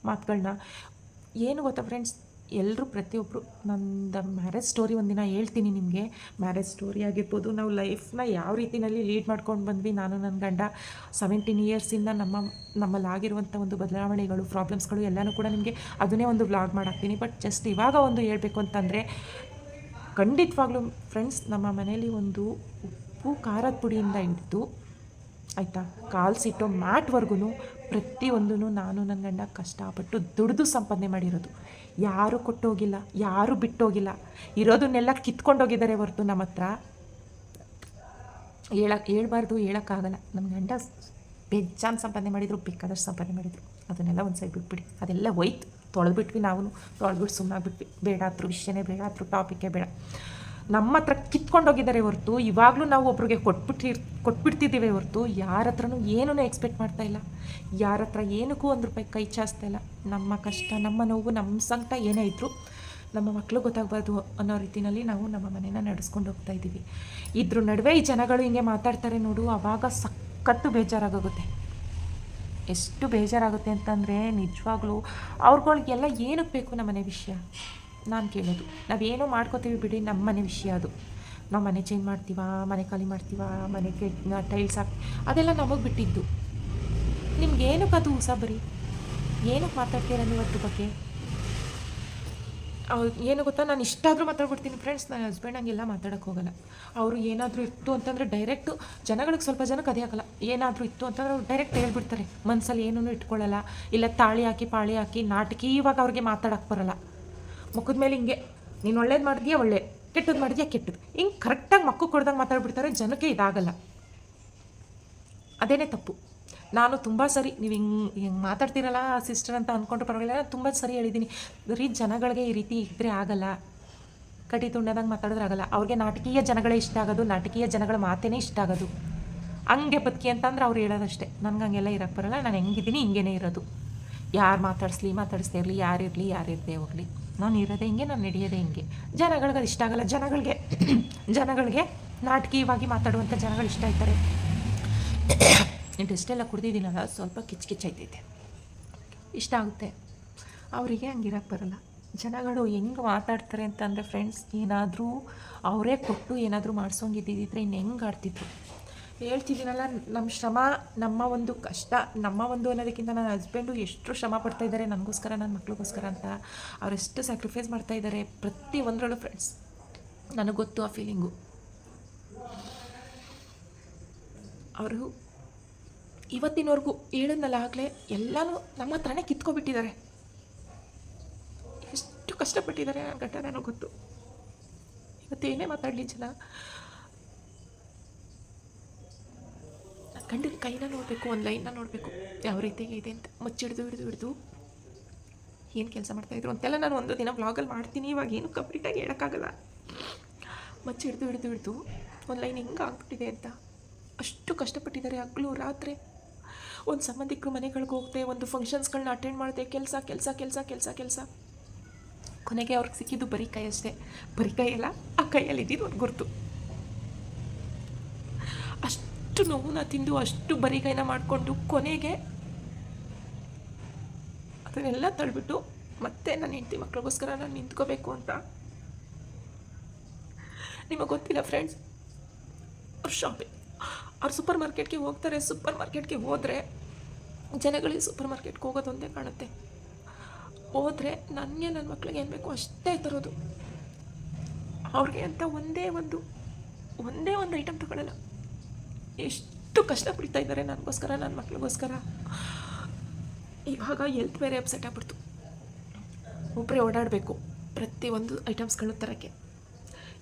ಮಾತುಗಳನ್ನ ಏನು ಗೊತ್ತಾ ಫ್ರೆಂಡ್ಸ್ ಎಲ್ಲರೂ ಪ್ರತಿಯೊಬ್ಬರು ನಂದು ಮ್ಯಾರೇಜ್ ಸ್ಟೋರಿ ಒಂದಿನ ಹೇಳ್ತೀನಿ ನಿಮಗೆ. ಮ್ಯಾರೇಜ್ ಸ್ಟೋರಿ ಆಗಿರ್ಬೋದು, ನಾವು ಲೈಫ್ನ ಯಾವ ರೀತಿಯಲ್ಲಿ ಲೀಡ್ ಮಾಡ್ಕೊಂಡು ಬಂದ್ವಿ, ನಾನು ನನ್ನ ಗಂಡ ಸೆವೆಂಟೀನ್ ಇಯರ್ಸಿಂದ ನಮ್ಮ, ನಮ್ಮಲ್ಲಿ ಆಗಿರುವಂಥ ಒಂದು ಬದಲಾವಣೆಗಳು ಪ್ರಾಬ್ಲಮ್ಸ್ಗಳು ಎಲ್ಲನೂ ಕೂಡ ನಿಮಗೆ ಅದನ್ನೇ ಒಂದು ವ್ಲಾಗ್ ಮಾಡಾಕ್ತೀನಿ. ಬಟ್ ಜಸ್ಟ್ ಇವಾಗ ಒಂದು ಹೇಳಬೇಕು ಅಂತಂದರೆ, ಖಂಡಿತವಾಗ್ಲೂ ಫ್ರೆಂಡ್ಸ್ ನಮ್ಮ ಮನೇಲಿ ಒಂದು ಉಪ್ಪು, ಖಾರದ ಪುಡಿಯಿಂದ ಹಿಡಿದು, ಆಯಿತಾ, ಕಾಲ್ಸಿಟ್ಟೋ ಮ್ಯಾಟ್ವರೆಗೂ ಪ್ರತಿಯೊಂದೂ ನಾನು ನನ್ನ ಗಂಡ ಕಷ್ಟಪಟ್ಟು ದುಡಿದು ಸಂಪಾದನೆ ಮಾಡಿರೋದು. ಯಾರೂ ಕೊಟ್ಟೋಗಿಲ್ಲ, ಯಾರೂ ಬಿಟ್ಟೋಗಿಲ್ಲ. ಇರೋದನ್ನೆಲ್ಲ ಕಿತ್ಕೊಂಡೋಗಿದ್ದಾರೆ ಹೊರತು ನಮ್ಮ ಹತ್ರ. ಹೇಳಕ್ಕೆ ಹೇಳ್ಬಾರ್ದು, ಹೇಳೋಕ್ಕಾಗಲ್ಲ. ನಮ್ಮ ಗಂಡ ಬೆಜ್ಜಾನ್ ಸಂಪಾದನೆ ಮಾಡಿದರು, ಬೇಕಾದಷ್ಟು ಸಂಪಾದನೆ ಮಾಡಿದರು. ಅದನ್ನೆಲ್ಲ ಒಂದು ಸೈಡ್ ಬಿಟ್ಬಿಡಿ. ಅದೆಲ್ಲ ಹೋಯ್ತು. ತೊಳೆದ್ಬಿಟ್ವಿ ನಾವು. ತೊಳೆದ್ಬಿಟ್ಟು ಸುಮ್ಮನಾಗ್ಬಿಟ್ವಿ ಬೇಡ ಆದರೂ ವಿಷಯನೇ ಬೇಡ ಆದರೂ ಟಾಪಿಕ್ಕೇ ಬೇಡ. ನಮ್ಮ ಹತ್ರ ಕಿತ್ಕೊಂಡೋಗಿದ್ದಾರೆ ಹೊರತು, ಇವಾಗಲೂ ನಾವು ಒಬ್ರಿಗೆ ಕೊಟ್ಬಿಟ್ಟಿರ್, ಕೊಟ್ಬಿಡ್ತಿದ್ದೀವಿ ಹೊರತು ಯಾರ ಹತ್ರನೂ ಏನೂ ಎಕ್ಸ್ಪೆಕ್ಟ್ ಮಾಡ್ತಾ ಇಲ್ಲ. ಯಾರ ಹತ್ರ ಏನಕ್ಕೂ ಒಂದು ರೂಪಾಯಿ ಕೈ ಚಾಸ್ತಾ ಇಲ್ಲ. ನಮ್ಮ ಕಷ್ಟ, ನಮ್ಮ ನೋವು ನಮ್ಮ ಸಂಕಟ ಏನೇ ಇದ್ದರೂ ನಮ್ಮ ಮಕ್ಕಳು ಗೊತ್ತಾಗಬಾರ್ದು ಅನ್ನೋ ರೀತಿಯಲ್ಲಿ ನಾವು ನಮ್ಮ ಮನೇನ ನಡೆಸ್ಕೊಂಡು ಹೋಗ್ತಾ ಇದ್ದೀವಿ. ಇದ್ರ ನಡುವೆ ಈ ಜನಗಳು ಹಿಂಗೆ ಮಾತಾಡ್ತಾರೆ ನೋಡು ಆವಾಗ ಸಖತ್ತು ಬೇಜಾರಾಗೋಗುತ್ತೆ. ಎಷ್ಟು ಬೇಜಾರಾಗುತ್ತೆ ಅಂತಂದರೆ ನಿಜವಾಗ್ಲೂ ಅವ್ರುಗಳಿಗೆಲ್ಲ ಏನಕ್ಕೆ ಬೇಕು ನಮ್ಮ ಮನೆ ವಿಷಯ? ನಾನು ಕೇಳೋದು. ನಾವೇನೋ ಮಾಡ್ಕೋತೀವಿ ಬಿಡಿ ನಮ್ಮ ಮನೆ ವಿಷಯ ಅದು. ನಾವು ಮನೆ ಚೇಂಜ್ ಮಾಡ್ತೀವಾ, ಮನೆ ಖಾಲಿ ಮಾಡ್ತೀವಾ, ಮನೆ ಟೈಲ್ಸ್ ಹಾಕಿ, ಅದೆಲ್ಲ ನಮಗೆ ಬಿಟ್ಟಿದ್ದು. ನಿಮ್ಗೇನಕ್ಕೆ ಅದು ಉಸಾಬರಿ ಏನಕ್ಕೆ ಮಾತಾಡ್ತೀರ ನೀವು ಅದ್ರ ಬಗ್ಗೆ? ಅವ್ರು ಏನು ಗೊತ್ತಾ? ನಾನು ಇಷ್ಟಾದರೂ ಮಾತಾಡ್ಬಿಡ್ತೀನಿ ಫ್ರೆಂಡ್ಸ್ ನನ್ನ ಹಸ್ಬೆಂಡ್ ಹಂಗೆಲ್ಲ ಮಾತಾಡೋಕ್ಕೆ ಹೋಗಲ್ಲ. ಅವರು ಏನಾದರೂ ಇತ್ತು ಅಂತಂದರೆ ಡೈರೆಕ್ಟು ಜನಗಳಿಗೆ ಸ್ವಲ್ಪ ಅದೇ ಹಾಕಲ್ಲ. ಏನಾದರೂ ಇತ್ತು ಅಂತಂದ್ರೆ ಅವ್ರು ಡೈರೆಕ್ಟ್ ಹೇಳ್ಬಿಡ್ತಾರೆ. ಮನಸ್ಸಲ್ಲಿ ಏನೂ ಇಟ್ಕೊಳ್ಳಲ್ಲ. ಇಲ್ಲ ತಾಳಿ ಹಾಕಿ, ಪಾಳಿ ಹಾಕಿ ನಾಟಕಿ ಇವಾಗ ಅವ್ರಿಗೆ ಮಾತಾಡೋಕ್ಕೆ ಬರಲ್ಲ. ಮುಖದ ಮೇಲೆ ಹಿಂಗೆ, ನೀನು ಒಳ್ಳೇದು ಮಾಡಿದ್ಯಾ ಒಳ್ಳೆ ಕೆಟ್ಟದ್ದು ಮಾಡಿದ್ಯಾ ಕೆಟ್ಟದ್ದು ಹಿಂಗೆ ಕರೆಕ್ಟಾಗಿ ಮಕ್ಕಳು ಕೊಡ್ದಂಗೆ ಮಾತಾಡ್ಬಿಡ್ತಾರೆ, ಜನಕ್ಕೆ ಇದಾಗಲ್ಲ. ಅದೇನೇ ತಪ್ಪು. ನಾನು ತುಂಬ ಸರಿ, ನೀವು ಹಿಂಗೆ ಹಿಂಗೆ ಮಾತಾಡ್ತೀರಲ್ಲ ಸಿಸ್ಟರ್ ಅಂತ ಅಂದ್ಕೊಂಡ್ರೆ ಪರವಾಗಿಲ್ಲ ತುಂಬ ಸರಿ ಹೇಳಿದ್ದೀನಿ ರೀ ಜನಗಳಿಗೆ ಈ ರೀತಿ ಇದ್ದರೆ ಆಗಲ್ಲ. ಕಟಿ ತುಂಡದಂಗೆ ಮಾತಾಡಿದ್ರೆ ಆಗಲ್ಲ. ಅವ್ರಿಗೆ ನಾಟಕೀಯ ಜನಗಳೇ ಇಷ್ಟ ಆಗೋದು, ನಾಟಕೀಯ ಜನಗಳ ಮಾತೇನೇ ಇಷ್ಟ ಆಗೋದು. ಹಂಗೆ ಬದುಕಿ ಅಂತಂದ್ರೆ ಅವ್ರು ಹೇಳೋದಷ್ಟೇ. ನನಗೆ ಹಂಗೆಲ್ಲ ಇರೋಕ್ಕೆ ಬರೋಲ್ಲ, ನಾನು ಹೆಂಗಿದ್ದೀನಿ ಹಿಂಗೇನೇ ಇರೋದು. ಯಾರು ಮಾತಾಡಿಸ್ಲಿ, ಮಾತಾಡಿಸ್ದೇ ಇರಲಿ ಯಾರಿರಲಿ ಯಾರಿರದೇ ಹೋಗಲಿ. ನಾನು ಇರೋದೇ ಹಿಂಗೆ, ನಾನು ನಡೆಯೋದೇ ಹಿಂಗೆ. ಜನಗಳಿಗೆ ಅದು ಇಷ್ಟ ಆಗಲ್ಲ. ಜನಗಳಿಗೆ ಜನಗಳಿಗೆ ನಾಟಕೀಯವಾಗಿ ಮಾತಾಡುವಂಥ ಜನಗಳು ಇಷ್ಟ ಆಯ್ತಾರೆ ಇಷ್ಟೆಲ್ಲ ಕುಡ್ದಿದ್ದೀನಲ್ಲ ಸ್ವಲ್ಪ ಕಿಚ್ ಕಿಚ್ಚಾಯ್ತೈತೆ ಇಷ್ಟ ಆಗುತ್ತೆ. ಅವರಿಗೆ ಹಂಗಿರಕ್ಕೆ ಬರಲ್ಲ. ಜನಗಳು ಹೆಂಗೆ ಮಾತಾಡ್ತಾರೆ ಅಂತಂದರೆ ಫ್ರೆಂಡ್ಸ್ ಏನಾದರೂ ಅವರೇ ಕೊಟ್ಟು ಏನಾದರೂ ಮಾಡ್ಸೋಂಗಿದ್ದಿದ್ರೆ ಇನ್ನು ಹೆಂಗೆ ಆಡ್ತಿದ್ರು? ಹೇಳ್ತಿದ್ದೀನಲ್ಲ ನಮ್ಮ ಶ್ರಮ, ನಮ್ಮ ಒಂದು ಕಷ್ಟ, ನಮ್ಮ ಒಂದು ಅನ್ನೋದಕ್ಕಿಂತ ನನ್ನ ಹಸ್ಬೆಂಡು ಎಷ್ಟು ಶ್ರಮ ಪಡ್ತಾ ಇದ್ದಾರೆ, ನನಗೋಸ್ಕರ ನನ್ನ ಮಕ್ಳಿಗೋಸ್ಕರ ಅಂತ. ಅವರೆಷ್ಟು ಸ್ಯಾಕ್ರಿಫೈಸ್ ಮಾಡ್ತಾ ಇದ್ದಾರೆ, ಪ್ರತಿ ಒಂದರಲ್ಲೂ ಫ್ರೆಂಡ್ಸ್ ನನಗೆ ಗೊತ್ತು ಆ ಫೀಲಿಂಗು ಅವರು ಇವತ್ತಿನವರೆಗೂ ಹೇಳಿದ್ನಲ್ಲ ಆಗಲೇ, ಎಲ್ಲನೂ ನಮ್ಮ ಹತ್ರನೇ ಕಿತ್ಕೊಬಿಟ್ಟಿದ್ದಾರೆ. ಎಷ್ಟು ಕಷ್ಟಪಟ್ಟಿದ್ದಾರೆ ನನ್ನ ಗಂಡ ನನಗೆ ಗೊತ್ತು. ಇವತ್ತೇನೇ ಮಾತಾಡಲಿ ಜನ. ಗಂಡನ ಕೈನ ನೋಡಬೇಕು, ಒಂದು ಲೈನ್ನ ನೋಡಬೇಕು. ಯಾವ ರೀತಿ ಇದೆ ಅಂತ ಮುಚ್ಚಿಡ್ದು ಹಿಡ್ದು ಹಿಡ್ದು ಏನು ಕೆಲಸ ಮಾಡ್ತಾಯಿದ್ರು ಅಂತೆಲ್ಲ ನಾನು ಒಂದು ದಿನ ವ್ಲಾಗಲ್ಲಿ ಮಾಡ್ತೀನಿ. ಇವಾಗ ಏನು ಕಂಪ್ಲೀಟಾಗಿ ಹೇಳೋಕ್ಕಾಗಲ್ಲ. ಮಚ್ಚಿ ಹಿಡ್ದು ಹಿಡ್ದು ಹಿಡಿದು ಒಂದು ಲೈನ್ ಹಿಂಗೆ ಆಗ್ಬಿಟ್ಟಿದೆ ಅಂತ. ಅಷ್ಟು ಕಷ್ಟಪಟ್ಟಿದ್ದಾರೆ ಹಗ್ಲು ರಾತ್ರಿ. ಒಂದು ಸಂಬಂಧಿಕರು ಮನೆಗಳಿಗೆ ಹೋಗ್ದೆ, ಒಂದು ಫಂಕ್ಷನ್ಸ್ಗಳನ್ನ ಅಟೆಂಡ್ ಮಾಡಿದೆ, ಕೆಲಸ ಕೆಲಸ ಕೆಲಸ ಕೆಲಸ ಕೆಲಸ. ಕೊನೆಗೆ ಅವ್ರಿಗೆ ಸಿಕ್ಕಿದ್ದು ಬರೀ ಕೈ ಅಷ್ಟೇ. ಬರೀ ಕೈ ಅಲ್ಲ, ಆ ಕೈಯಲ್ಲಿ ಇದ್ದಿದ್ದು ಒಂದು ಗುರುತು. ಅಷ್ಟು ನೋವನ್ನ ತಿಂದು, ಅಷ್ಟು ಬರಿಗೈನ ಮಾಡಿಕೊಂಡು ಕೊನೆಗೆ ಅದನ್ನೆಲ್ಲ ತಳ್ಬಿಟ್ಟು ಮತ್ತೆ ನನ್ನ ಹೆಂಡತಿ ಮಕ್ಕಳಿಗೋಸ್ಕರ ನಾನು ನಿಂತ್ಕೋಬೇಕು ಅಂತ. ನಿಮಗೆ ಗೊತ್ತಿಲ್ಲ ಫ್ರೆಂಡ್ಸ್ ಅವ್ರ ಶಾಪಿಂಗ್ ಅವ್ರು ಸೂಪರ್ ಮಾರ್ಕೆಟ್ಗೆ ಹೋಗ್ತಾರೆ ಸೂಪರ್ ಮಾರ್ಕೆಟ್ಗೆ ಹೋದರೆ, ಜನಗಳಿಗೆ ಸೂಪರ್ ಮಾರ್ಕೆಟ್ಗೆ ಹೋಗೋದೊಂದೇ ಕಾಣುತ್ತೆ. ಹೋದರೆ ನನಗೆ ನನ್ನ ಮಕ್ಳಿಗೆ ಏನು ಬೇಕು ಅಷ್ಟೇ ತರೋದು. ಅವ್ರಿಗೆ ಅಂತ ಒಂದೇ ಒಂದು ಒಂದೇ ಒಂದು ಐಟಮ್ ತಗೊಳ್ಳಲ್ಲ ಎಷ್ಟು ಕಷ್ಟ ಪಡ್ತಾ ಇದ್ದಾರೆ ನನಗೋಸ್ಕರ ನನ್ನ ಮಕ್ಳಿಗೋಸ್ಕರ. ಇವಾಗ ಎಲ್ತ್ ಬೇರೆ ಅಪ್ಸೆಟ್ ಆಗ್ಬಿಡ್ತು. ಒಬ್ಬರೇ ಓಡಾಡಬೇಕು ಪ್ರತಿಯೊಂದು ಐಟಮ್ಸ್ಗಳು ತರೋಕ್ಕೆ.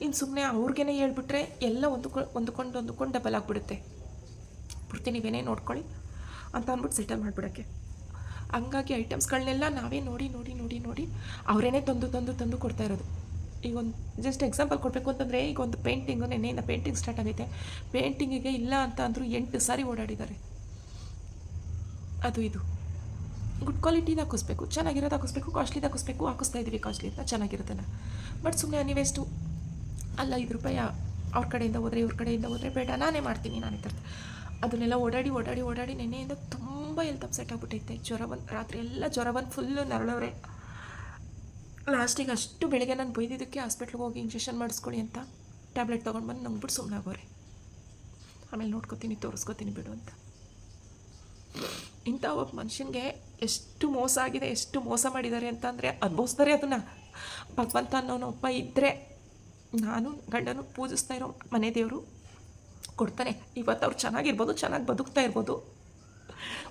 ಇನ್ನು ಸುಮ್ಮನೆ ಅವ್ರಿಗೇನೆ ಹೇಳ್ಬಿಟ್ರೆ ಎಲ್ಲ ಒಂದುಕೊ, ಒಂದುಕೊಂಡು ಒಂದುಕೊಂಡು ಡಬಲ್ ಆಗಿಬಿಡುತ್ತೆ. ಪೂರ್ತಿ ನೀವೇನೇ ನೋಡ್ಕೊಳ್ಳಿ ಅಂತ ಅಂದ್ಬಿಟ್ಟು ಸೆಟಲ್ ಮಾಡಿಬಿಡೋಕ್ಕೆ. ಹಂಗಾಗಿ ಐಟಮ್ಸ್ಗಳನ್ನೆಲ್ಲ ನಾವೇ ನೋಡಿ ನೋಡಿ ನೋಡಿ ನೋಡಿ ಅವರೇನೆ ತಂದು ತಂದು ತಂದು ಕೊಡ್ತಾ ಇರೋದು. ಈಗ ಒಂದು ಜಸ್ಟ್ ಎಕ್ಸಾಂಪಲ್ ಕೊಡಬೇಕು ಅಂತಂದರೆ ಈಗ ಒಂದು ಪೇಂಟಿಂಗು ನೆನೆಯಿಂದ ಪೇಂಟಿಂಗ್ ಸ್ಟಾರ್ಟ್ ಆಗೈತೆ. ಪೇಂಟಿಂಗಿಗೆ ಇಲ್ಲ ಅಂತ ಅಂದರೂ ಎಂಟು ಸಾರಿ ಓಡಾಡಿದ್ದಾರೆ. ಅದು ಇದು. ಗುಡ್ ಕ್ವಾಲಿಟಿದು ಹಾಕಿಸ್ಬೇಕು ಚೆನ್ನಾಗಿರೋದು ಹಾಕಿಸ್ಬೇಕು ಕಾಸ್ಟ್ಲಿದು ಹಾಕಿಸ್ಬೇಕು ಹಾಕಿಸ್ತಾ ಇದ್ದೀವಿ ಕಾಸ್ಟ್ಲಿ ಅಂತ ಚೆನ್ನಾಗಿರೋದನ್ನು ಬಟ್ ಸುಮ್ಮನೆ ನೀವೆಷ್ಟು ಅಲ್ಲ ಐದು ರೂಪಾಯಿ ಅವ್ರ ಕಡೆಯಿಂದ ಹೋದರೆ ಇವ್ರ ಕಡೆಯಿಂದ ಹೋದರೆ ಬೇಡ, ನಾನೇ ಮಾಡ್ತೀನಿ, ನಾನೇ ತರ್ತೀನಿ. ಅದನ್ನೆಲ್ಲ ಓಡಾಡಿ ಓಡಾಡಿ ಓಡಾಡಿ ನೆನ್ನೆಯಿಂದ ತುಂಬ ಎಲ್ತ್ ಅಪ್ಸೆಟ್ ಆಗ್ಬಿಟ್ಟೈತೆ ಜ್ವರ ಬಂದು ರಾತ್ರಿ ಎಲ್ಲ ಜ್ವರ ಬಂದು ಫುಲ್ಲು ನರಳವ್ರೆ ಲಾಸ್ಟಿಗೆ ಅಷ್ಟು ಬೆಳಿಗ್ಗೆ ನಾನು ಬೈದಿದ್ದಕ್ಕೆ ಹಾಸ್ಪಿಟ್ಲಿಗೆ ಹೋಗಿ ಇಂಜೆಕ್ಷನ್ ಮಾಡಿಸ್ಕೊಳ್ಳಿ ಅಂತ ಟ್ಯಾಬ್ಲೆಟ್ ತೊಗೊಂಡು ಬಂದು ನಂಗ್ಬಿಟ್ಟು ಸುಮ್ಮನೆ ಆಗೋರೆ. ಆಮೇಲೆ ನೋಡ್ಕೋತೀನಿ, ತೋರಿಸ್ಕೋತೀನಿ ಬಿಡು ಅಂತ. ಇಂಥ ಒಬ್ಬ ಮನುಷ್ಯನಿಗೆ ಎಷ್ಟು ಮೋಸ ಆಗಿದೆ, ಎಷ್ಟು ಮೋಸ ಮಾಡಿದ್ದಾರೆ ಅಂತ ಅಂದರೆ ಅನುಭವಿಸ್ತಾರೆ ಅದನ್ನು. ಭಗವಂತ ಅನ್ನೋನು ಒಬ್ಬ ಇದ್ದರೆ ನಾನು ಗಂಡನು ಪೂಜಿಸ್ತಾ ಇರೋ ಮನೆ ದೇವರು ಕೊಡ್ತಾನೆ. ಇವತ್ತು ಅವ್ರು ಚೆನ್ನಾಗಿರ್ಬೋದು, ಚೆನ್ನಾಗಿ ಬದುಕ್ತಾ ಇರ್ಬೋದು.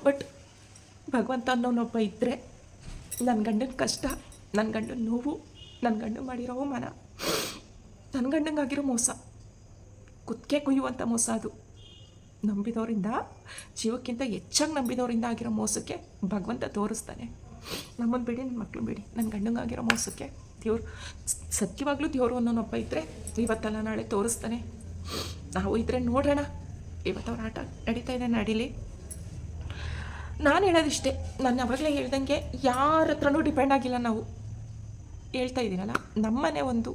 ಬಟ್ ಭಗವಂತ ಅನ್ನೋನೊಬ್ಬ ಇದ್ದರೆ ನನ್ನ ಗಂಡನ ಕಷ್ಟ ನನ್ನ ಗಂಡನ ನೋವು ನನ್ನ ಗಂಡ ಮಾಡಿರೋ ಅವಮಾನ ನನ್ನ ಗಂಡಂಗಾಗಿರೋ ಮೋಸ ಕುತ್ತಿಗೆ ಕುಯ್ಯುವಂಥ ಮೋಸ ಅದು. ನಂಬಿದವರಿಂದ, ಜೀವಕ್ಕಿಂತ ಹೆಚ್ಚಾಗಿ ನಂಬಿದವರಿಂದ ಆಗಿರೋ ಮೋಸಕ್ಕೆ ಭಗವಂತ ತೋರಿಸ್ತಾನೆ. ನಮ್ಮನ್ನು ಬಿಡಿ ನನ್ನ ಮಕ್ಕಳು ಬಿಡಿ ನನ್ನ ಗಂಡಂಗಾಗಿರೋ ಮೋಸಕ್ಕೆ ದೇವ್ರು ಸತ್ಯವಾಗಲೂ ದೇವರು ಅನ್ನೋನೊಬ್ಬ ಇದ್ದರೆ ಇವತ್ತಲ್ಲ ನಾಳೆ ತೋರಿಸ್ತಾನೆ. ನಾವು ಇದ್ರೆ ನೋಡೋಣ. ಇವತ್ತು ಅವ್ರ ಆಟ ನಡೀತಾ ಇದೆ, ನಡೀಲಿ. ನಾನು ಹೇಳೋದಿಷ್ಟೇ, ನಾನು ಅವಾಗಲೇ ಹೇಳ್ದಂಗೆ ಯಾರ ಹತ್ರನೂ ಡಿಪೆಂಡ್ ಆಗಿಲ್ಲ ನಾವು. ಹೇಳ್ತಾ ಇದ್ದೀನಲ್ಲ, ನಮ್ಮನೆ ಒಂದು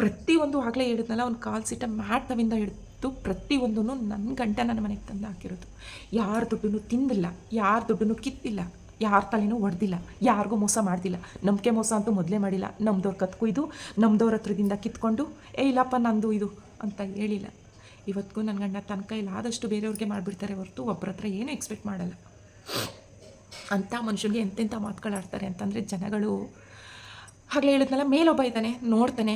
ಪ್ರತಿಯೊಂದು ಆಗಲೇ ಹೇಳಿದ್ನಲ್ಲ ಒಂದು ಕಾಲು ಮ್ಯಾಟ್ ತವಿಂದ ಹಿಡಿದು ಪ್ರತಿಯೊಂದೂ ನನ್ನ ಗಂಟ ನನ್ನ ಮನೆಗೆ ತಂದು ಹಾಕಿರೋದು. ಯಾರ ದುಡ್ಡನ್ನು ತಿಂದಿಲ್ಲ, ಯಾರ ದುಡ್ಡನ್ನು ಕಿತ್ತಿಲ್ಲ, ಯಾರ ತಲೆನೂ ಹೊಡೆದಿಲ್ಲ ಯಾರಿಗೂ ಮೋಸ ಮಾಡ್ದಿಲ್ಲ. ನಂಬಿಕೆ ಮೋಸ ಅಂತೂ ಮೊದಲೇ ಮಾಡಿಲ್ಲ. ನಮ್ದವ್ರ ಕತ್ಕೊಯ್ದು ನಮ್ಮದವ್ರ ಹತ್ರದಿಂದ ಕಿತ್ಕೊಂಡು, ಏ, ಇಲ್ಲಪ್ಪ, ನಂದು ಇದು ಅಂತ ಹೇಳಿಲ್ಲ. ಇವತ್ತಿಗೂ ನನ್ನ ಗಂಡ ತನ್ನ ಕೈಲಿ ಆದಷ್ಟು ಬೇರೆಯವ್ರಿಗೆ ಮಾಡಿಬಿಡ್ತಾರೆ ಹೊರತು ಒಬ್ಬರ ಹತ್ರ ಏನೂ ಎಕ್ಸ್ಪೆಕ್ಟ್ ಮಾಡಲ್ಲ. ಅಂಥ ಮನುಷ್ಯರಿಗೆ ಎಂತೆಂಥ ಮಾತುಗಳು ಆಡ್ತಾರೆ ಅಂತಂದರೆ ಜನಗಳು ಹಾಗೆ ಹೇಳಿದ್ನಲ್ಲ, ಮೇಲೊಬ್ಬ ಇದ್ದಾನೆ, ನೋಡ್ತಾನೆ,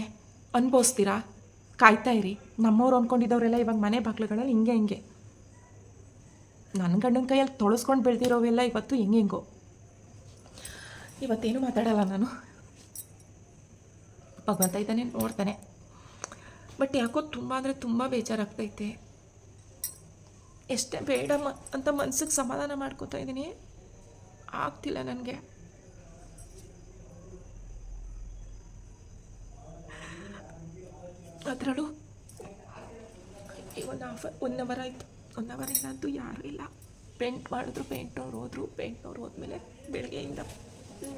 ಅನ್ಭವಿಸ್ತೀರಾ? ಕಾಯ್ತಾ ಇರಿ. ನಮ್ಮವ್ರು ಅಂದ್ಕೊಂಡಿದ್ದವರೆಲ್ಲ ಇವಾಗ ಮನೆ ಬಾಗ್ಲುಗಳಲ್ಲಿ ಹಿಂಗೆ ಹಿಂಗೆ. ನನ್ನ ಗಂಡನ ಕೈಯಲ್ಲಿ ತೊಳಸ್ಕೊಂಡು ಬೆಳೆದಿರೋವೆಲ್ಲ ಇವತ್ತು ಹೆಂಗೆ ಹೆಂಗೋ. ಇವತ್ತೇನು ಮಾತಾಡಲ್ಲ ನಾನು. ಭಗವಂತ ಇದ್ದಾನೆ, ನೋಡ್ತಾನೆ. ಬಟ್ ಯಾಕೋ ತುಂಬ ಅಂದರೆ ತುಂಬ ಬೇಜಾರಾಗ್ತೈತೆ. ಎಷ್ಟೇ ಬೇಡ ಅಂತ ಮನ್ಸಿಗೆ ಸಮಾಧಾನ ಮಾಡ್ಕೋತಾ ಇದ್ದೀನಿ. ಆಗ್ತಿಲ್ಲ ನನಗೆ. ಅದರಲ್ಲೂ ಈಗ ಒಂದು ಹಾಫ್ ಒನ್ ಅವರ್ ಆಯಿತು. ಒನ್ ಅವರ್ ಯಾರೂ ಇಲ್ಲ. ಪೇಂಟ್ ಮಾಡಿದ್ರು, ಪೇಂಟ್ನವ್ರು ಹೋದ್ರು. ಪೇಂಟ್ನವ್ರು ಹೋದ್ಮೇಲೆ ಬೆಳಗ್ಗೆಯಿಂದ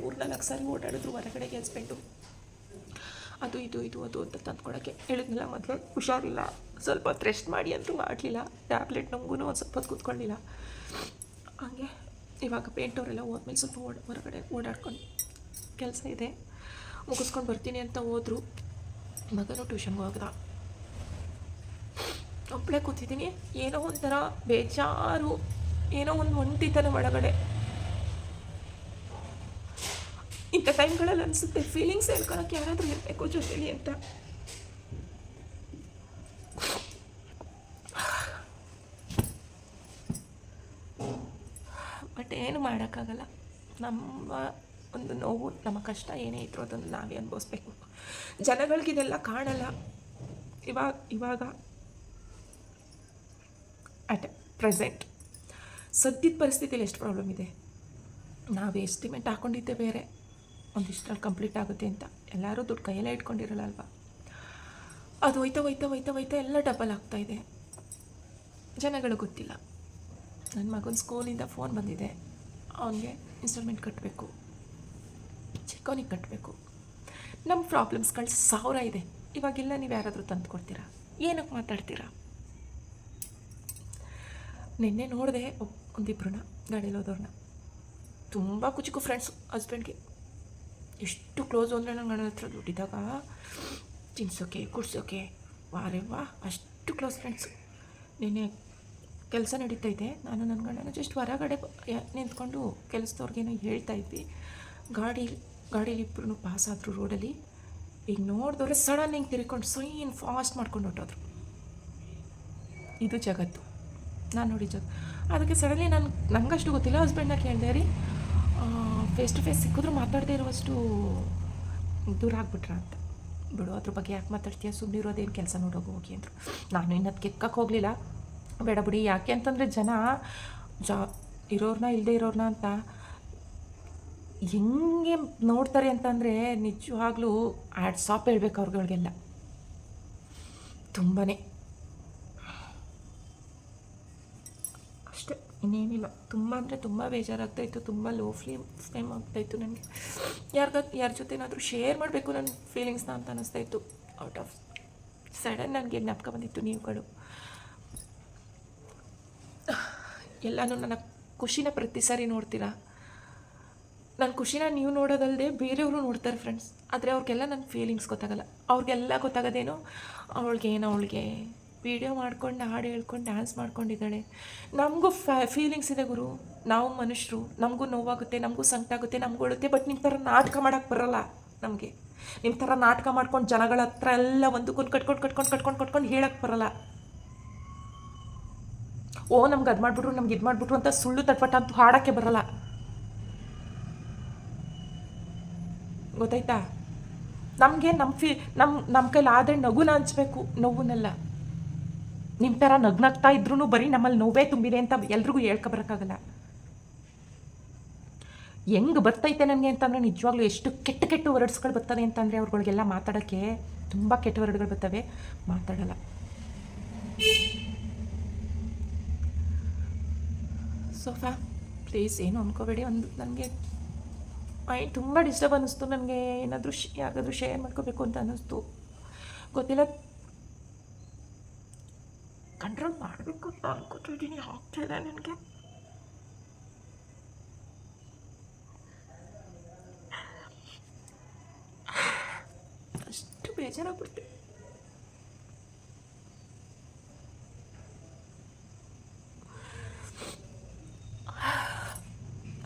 ಮೂರು ನಾಲ್ಕು ಸಾರಿ ಓಡಾಡಿದ್ರು ಹೊರಗಡೆಗೆ ಹಸ್ಬೆಂಡು ಅದು, ಇದು ಇದು, ಅದು ಅಂತ ತಂದ್ಕೊಡೋಕ್ಕೆ ಹೇಳಿದ್ನಲ್ಲ ಮೊದಲು. ಹುಷಾರಿಲ್ಲ. ಸ್ವಲ್ಪ ಹೊತ್ತು ರೆಸ್ಟ್ ಮಾಡಿ ಅಂತೂ ಮಾಡಲಿಲ್ಲ. ಟ್ಯಾಬ್ಲೆಟ್ ನಮಗೂ ಒಂದು ಸ್ವಲ್ಪ ಹೊತ್ತು ಕೂತ್ಕೊಳ್ಳಿಲ್ಲ. ಹಾಗೆ ಇವಾಗ ಪೇಂಟವರೆಲ್ಲ ಹೋದ್ಮೇಲೆ ಸ್ವಲ್ಪ ಓಡ ಹೊರಗಡೆ ಓಡಾಡ್ಕೊಂಡು ಕೆಲಸ ಇದೆ. ಮುಗಿಸ್ಕೊಂಡು ಬರ್ತೀನಿ ಅಂತ ಹೋದ್ರು. ಮಗನೂ ಟ್ಯೂಷನ್ಗೆ ಹೋಗ್ದ. ಒಬ್ಬಳೇ ಕೂತಿದ್ದೀನಿ. ಏನೋ ಒಂಥರ ಬೇಜಾರು. ಏನೋ ಒಂದು ಒಂಟಿತನ ಒಳಗಡೆ. ಇಂಥ ಟೈಮ್ಗಳಲ್ಲಿ ಅನಿಸುತ್ತೆ. ಫೀಲಿಂಗ್ಸ್ ಹೇಳ್ಕೊಳಕ್ಕೆ ಯಾರಾದರೂ ಇರಬೇಕು ಜೊತೆಲಿ ಅಂತ ಬಟ್ ಏನು ಮಾಡೋಕ್ಕಾಗಲ್ಲ ನಮ್ಮ ಒಂದು ನೋವು, ನಮ್ಮ ಕಷ್ಟ ಏನೇ ಇದ್ರೂ ಅದನ್ನು ನಾವೇ ಅನುಭವಿಸ್ಬೇಕು. ಜನಗಳಿಗಿದೆಲ್ಲ ಕಾಣಲ್ಲ. ಇವಾಗ ಇವಾಗ ಅಟ್ ಪ್ರೆಸೆಂಟ್ ಸದ್ಯದ ಪರಿಸ್ಥಿತಿಯಲ್ಲಿ ಎಷ್ಟು ಪ್ರಾಬ್ಲಮ್ ಇದೆ? ನಾವು ಎಸ್ಟಿಮೇಟ್ ಹಾಕೊಂಡಿದ್ದೆ ಬೇರೆ. ಒಂದಿಷ್ಟರಲ್ಲಿ ಕಂಪ್ಲೀಟ್ ಆಗುತ್ತೆ ಅಂತ. ಎಲ್ಲರೂ ದುಡ್ಡು ಕೈಯಲ್ಲೇ ಇಟ್ಕೊಂಡಿರಲ್ಲ ಅಲ್ವಾ? ಅದು ಹೋಯ್ತಾ ಹೋಯ್ತಾ ಹೋಯ್ತಾ ಹೋಯ್ತಾ ಎಲ್ಲ ಡಬಲ್ ಆಗ್ತಾಯಿದೆ ಜನಗಳು ಗೊತ್ತಿಲ್ಲ. ನನ್ನ ಮಗನ ಸ್ಕೂಲಿಂದ ಫೋನ್ ಬಂದಿದೆ. ಅವನಿಗೆ ಇನ್ಸ್ಟಾಲ್ಮೆಂಟ್ ಕಟ್ಟಬೇಕು ಚಿಕ್ಕವನಿಗೆ ಕಟ್ಟಬೇಕು ನಮ್ಮ ಪ್ರಾಬ್ಲಮ್ಸ್ಗಳು ಸಾವಿರ ಇದೆ. ಇವಾಗೆಲ್ಲ ನೀವು ಯಾರಾದರೂ ತಂದು ಕೊಡ್ತೀರಾ? ಏನಕ್ಕೆ ಮಾತಾಡ್ತೀರಾ? ನಿನ್ನೆ ನೋಡಿದೆ ಒಂದಿಬ್ರನ್ನ ಗಾಡಿಯಲ್ಲಿ ಹೋದವ್ರನ್ನ ತುಂಬ ಕುಚಿಕು ಫ್ರೆಂಡ್ಸ್ ಹಸ್ಬೆಂಡ್ಗೆ ಎಷ್ಟು ಕ್ಲೋಸು ಅಂದರೆ ನನ್ನ ಗಂಡನ ಹತ್ರ ದುಡ್ಡಿದಾಗ ತಿನ್ಸೋಕೆ, ಕುಡ್ಸೋಕೆ ವಾರೆ ವಾ ಅಷ್ಟು ಕ್ಲೋಸ್ ಫ್ರೆಂಡ್ಸು ನಿನ್ನೆ ಕೆಲಸ ನಡೀತೈತೆ ನಾನು ನನ್ನ ಗಂಡನ ಜಸ್ಟ್ ಹೊರಗಡೆ ನಿಂತ್ಕೊಂಡು ಕೆಲಸದವ್ರಿಗೇನೋ ಹೇಳ್ತಾ ಇದ್ವಿ ಗಾಡಿ, ಗಾಡೀಲಿ ಇಬ್ಬರು ಪಾಸ್ ಆದರು ರೋಡಲ್ಲಿ ಈಗ ನೋಡಿದವ್ರೆ ಸಡನ್ ಹಿಂಗೆ ತಿರ್ಕೊಂಡು ಸೈನ್ ಫಾಸ್ಟ್ ಮಾಡ್ಕೊಂಡು ಹೊಟ್ಟೋದ್ರು ಇದು ಜಗತ್ತು. ನಾನು ನೋಡಿ ಜಗ ಅದಕ್ಕೆ ಸಡನ್ಲಿ ನಾನು ನನಗಷ್ಟು ಗೊತ್ತಿಲ್ಲ. ಹಸ್ಬೆಂಡ್ನ ಕೇಳಿದೆ, ರೀ ಫೇಸ್ ಟು ಫೇಸ್ ಸಿಕ್ಕಿದ್ರು ಮಾತಾಡದೇ ಇರುವಷ್ಟು ದೂರ ಆಗ್ಬಿಟ್ರ ಅಂತ. ಬಿಡು, ಅದ್ರ ಬಗ್ಗೆ ಯಾಕೆ ಮಾತಾಡ್ತೀಯ? ಸುಮ್ಮನೆ ಇರೋದೇನು ಕೆಲಸ ನೋಡೋಕೆ ಹೋಗಿ ಅಂದರು. ನಾನು ಇನ್ನದು ಕೆಕ್ಕಕ್ಕೆ ಹೋಗಲಿಲ್ಲ. ಬೇಡ ಬಿಡಿ. ಯಾಕೆ ಅಂತಂದರೆ ಜನ ಜಾ ಇರೋರ್ನ ಇಲ್ಲದೆ ಇರೋರ್ನ ಅಂತ ಹೆಂಗೆ ನೋಡ್ತಾರೆ ಅಂತಂದರೆ ನಿಜವಾಗ್ಲೂ ಆ್ಯಡ್ ಸಾಪ್ ಹೇಳ್ಬೇಕು ಅವ್ರಗಳಿಗೆಲ್ಲ. ತುಂಬಾ ಅಷ್ಟೇ, ಇನ್ನೇನಿಲ್ಲ. ತುಂಬ ಅಂದರೆ ತುಂಬ ಬೇಜಾರಾಗ್ತಾಯಿತ್ತು ತುಂಬ ಲೋ ಫ್ಲೇಮ್ ಫ್ಲೇಮ್ ಆಗ್ತಾಯಿತ್ತು ನನಗೆ. ಯಾರ್ಗ, ಯಾರ ಜೊತೆನಾದರೂ ಶೇರ್ ಮಾಡಬೇಕು ನನ್ನ ಫೀಲಿಂಗ್ಸ್ನ ಅಂತ ಅನ್ನಿಸ್ತಾಯಿತ್ತು ಔಟ್ ಆಫ್ ಸಡನ್ ನನಗೆ ಜ್ಞಾಪಕ ಬಂದಿತ್ತು, ನೀವುಗಳು. ಎಲ್ಲನೂ ನನ್ನ ಖುಷಿನ ಪ್ರತಿ ಸಾರಿ ನೋಡ್ತೀರಾ? ನನ್ನ ಖುಷಿನ ನೀವು ನೋಡೋದಲ್ಲದೆ ಬೇರೆಯವರು ನೋಡ್ತಾರೆ ಫ್ರೆಂಡ್ಸ್ ಆದರೆ ಅವ್ರಿಗೆಲ್ಲ ನನ್ನ ಫೀಲಿಂಗ್ಸ್ ಗೊತ್ತಾಗಲ್ಲ. ಅವ್ರಿಗೆಲ್ಲ ಗೊತ್ತಾಗೋದೇನೋ? ಅವಳಿಗೆ ಏನು ಅವಳಿಗೆ ವೀಡಿಯೋ ಮಾಡ್ಕೊಂಡು ಹಾಡು ಹೇಳ್ಕೊಂಡು ಡ್ಯಾನ್ಸ್ ಮಾಡ್ಕೊಂಡಿದ್ದಾಳೆ. ನಮಗೂ ಫ್ಯಾ ಫೀಲಿಂಗ್ಸ್ ಇದೆ ಗುರು. ನಾವು ಮನುಷ್ಯರು. ನಮಗೂ ನೋವಾಗುತ್ತೆ, ನಮಗೂ ಸಂಕಟ ಆಗುತ್ತೆ ನಮಗೂ ಅಳುತ್ತೆ ಬಟ್ ನಿಮ್ಮ ಥರ ನಾಟಕ ಮಾಡೋಕ್ಕೆ ಬರೋಲ್ಲ ನಮಗೆ. ನಿಮ್ಮ ಥರ ನಾಟಕ ಮಾಡ್ಕೊಂಡು ಜನಗಳ ಹತ್ರ ಎಲ್ಲ ಒಂದಕ್ಕೊಂದು ಕಟ್ಕೊಂಡು ಕಟ್ಕೊಂಡು ಕಟ್ಕೊಂಡು ಕಟ್ಕೊಂಡು ಹೇಳೋಕ್ಕೆ ಬರಲ್ಲ. ಓ, ನಮ್ಗೆ ಅದು ಮಾಡಿಬಿಟ್ರು, ನಮ್ಗೆ ಇದು ಮಾಡಿಬಿಟ್ರು ಅಂತ ಸುಳ್ಳು ತಟ್ಪಟ ಅಂತೂ ಹಾಡೋಕ್ಕೆ ಬರಲ್ಲ. ಗೊತ್ತಾಯ್ತಾ? ನಮಗೆ ನಮ್ಮ ಫೀ ನಮ್ಮ ನಮ್ಮ ಕೈಲಿ ಆದರೆ ನಗುನ ಹಂಚಬೇಕು, ನೋವುನೆಲ್ಲ. ನಿಮ್ಮ ಥರ ನಗ್ನಗ್ತಾ ಇದ್ರೂ ಬರೀ ನಮ್ಮಲ್ಲಿ ನೋವೇ ತುಂಬಿದೆ ಅಂತ ಎಲ್ರಿಗೂ ಹೇಳ್ಕೊಬರೋಕ್ಕಾಗಲ್ಲ ಹೆಂಗೆ ಬರ್ತೈತೆ ನನಗೆ ಅಂತಂದರೆ ನಿಜವಾಗ್ಲೂ ಎಷ್ಟು ಕೆಟ್ಟ ಕೆಟ್ಟ ವರ್ಡ್ಸ್ಗಳು ಬರ್ತವೆ ಅಂತಂದರೆ ಅವ್ರುಗಳಿಗೆಲ್ಲ ಮಾತಾಡೋಕ್ಕೆ ತುಂಬ ಕೆಟ್ಟ ವರ್ಡ್ಗಳು ಬರ್ತವೆ. ಮಾತಾಡಲ್ಲ. ಸೋಫಾ ಪ್ಲೀಸ್ ಏನು ಅಂದ್ಕೋಬೇಡಿ ಒಂದು, ನನಗೆ ಮೈಂಡ್ ತುಂಬ ಡಿಸ್ಟರ್ಬ್ ಅನ್ನಿಸ್ತು. ನನಗೆ ಏನಾದರೂ ಶೇ ಯಾರಿಗಾದ್ರೂ ಶೇರ್ ಮಾಡ್ಕೋಬೇಕು ಅಂತ ಅನ್ನಿಸ್ತು. ಗೊತ್ತಿಲ್ಲ. ಕಂಟ್ರೋಲ್ ಮಾಡಬೇಕು ಅಂತ ಅನ್ಕೋತಿದ್ದೀನಿ ಆಗ್ತಾಯಿದೆ ನನಗೆ. ಅಷ್ಟು ಬೇಜಾರಾಗ್ಬಿಟ್ಟೆ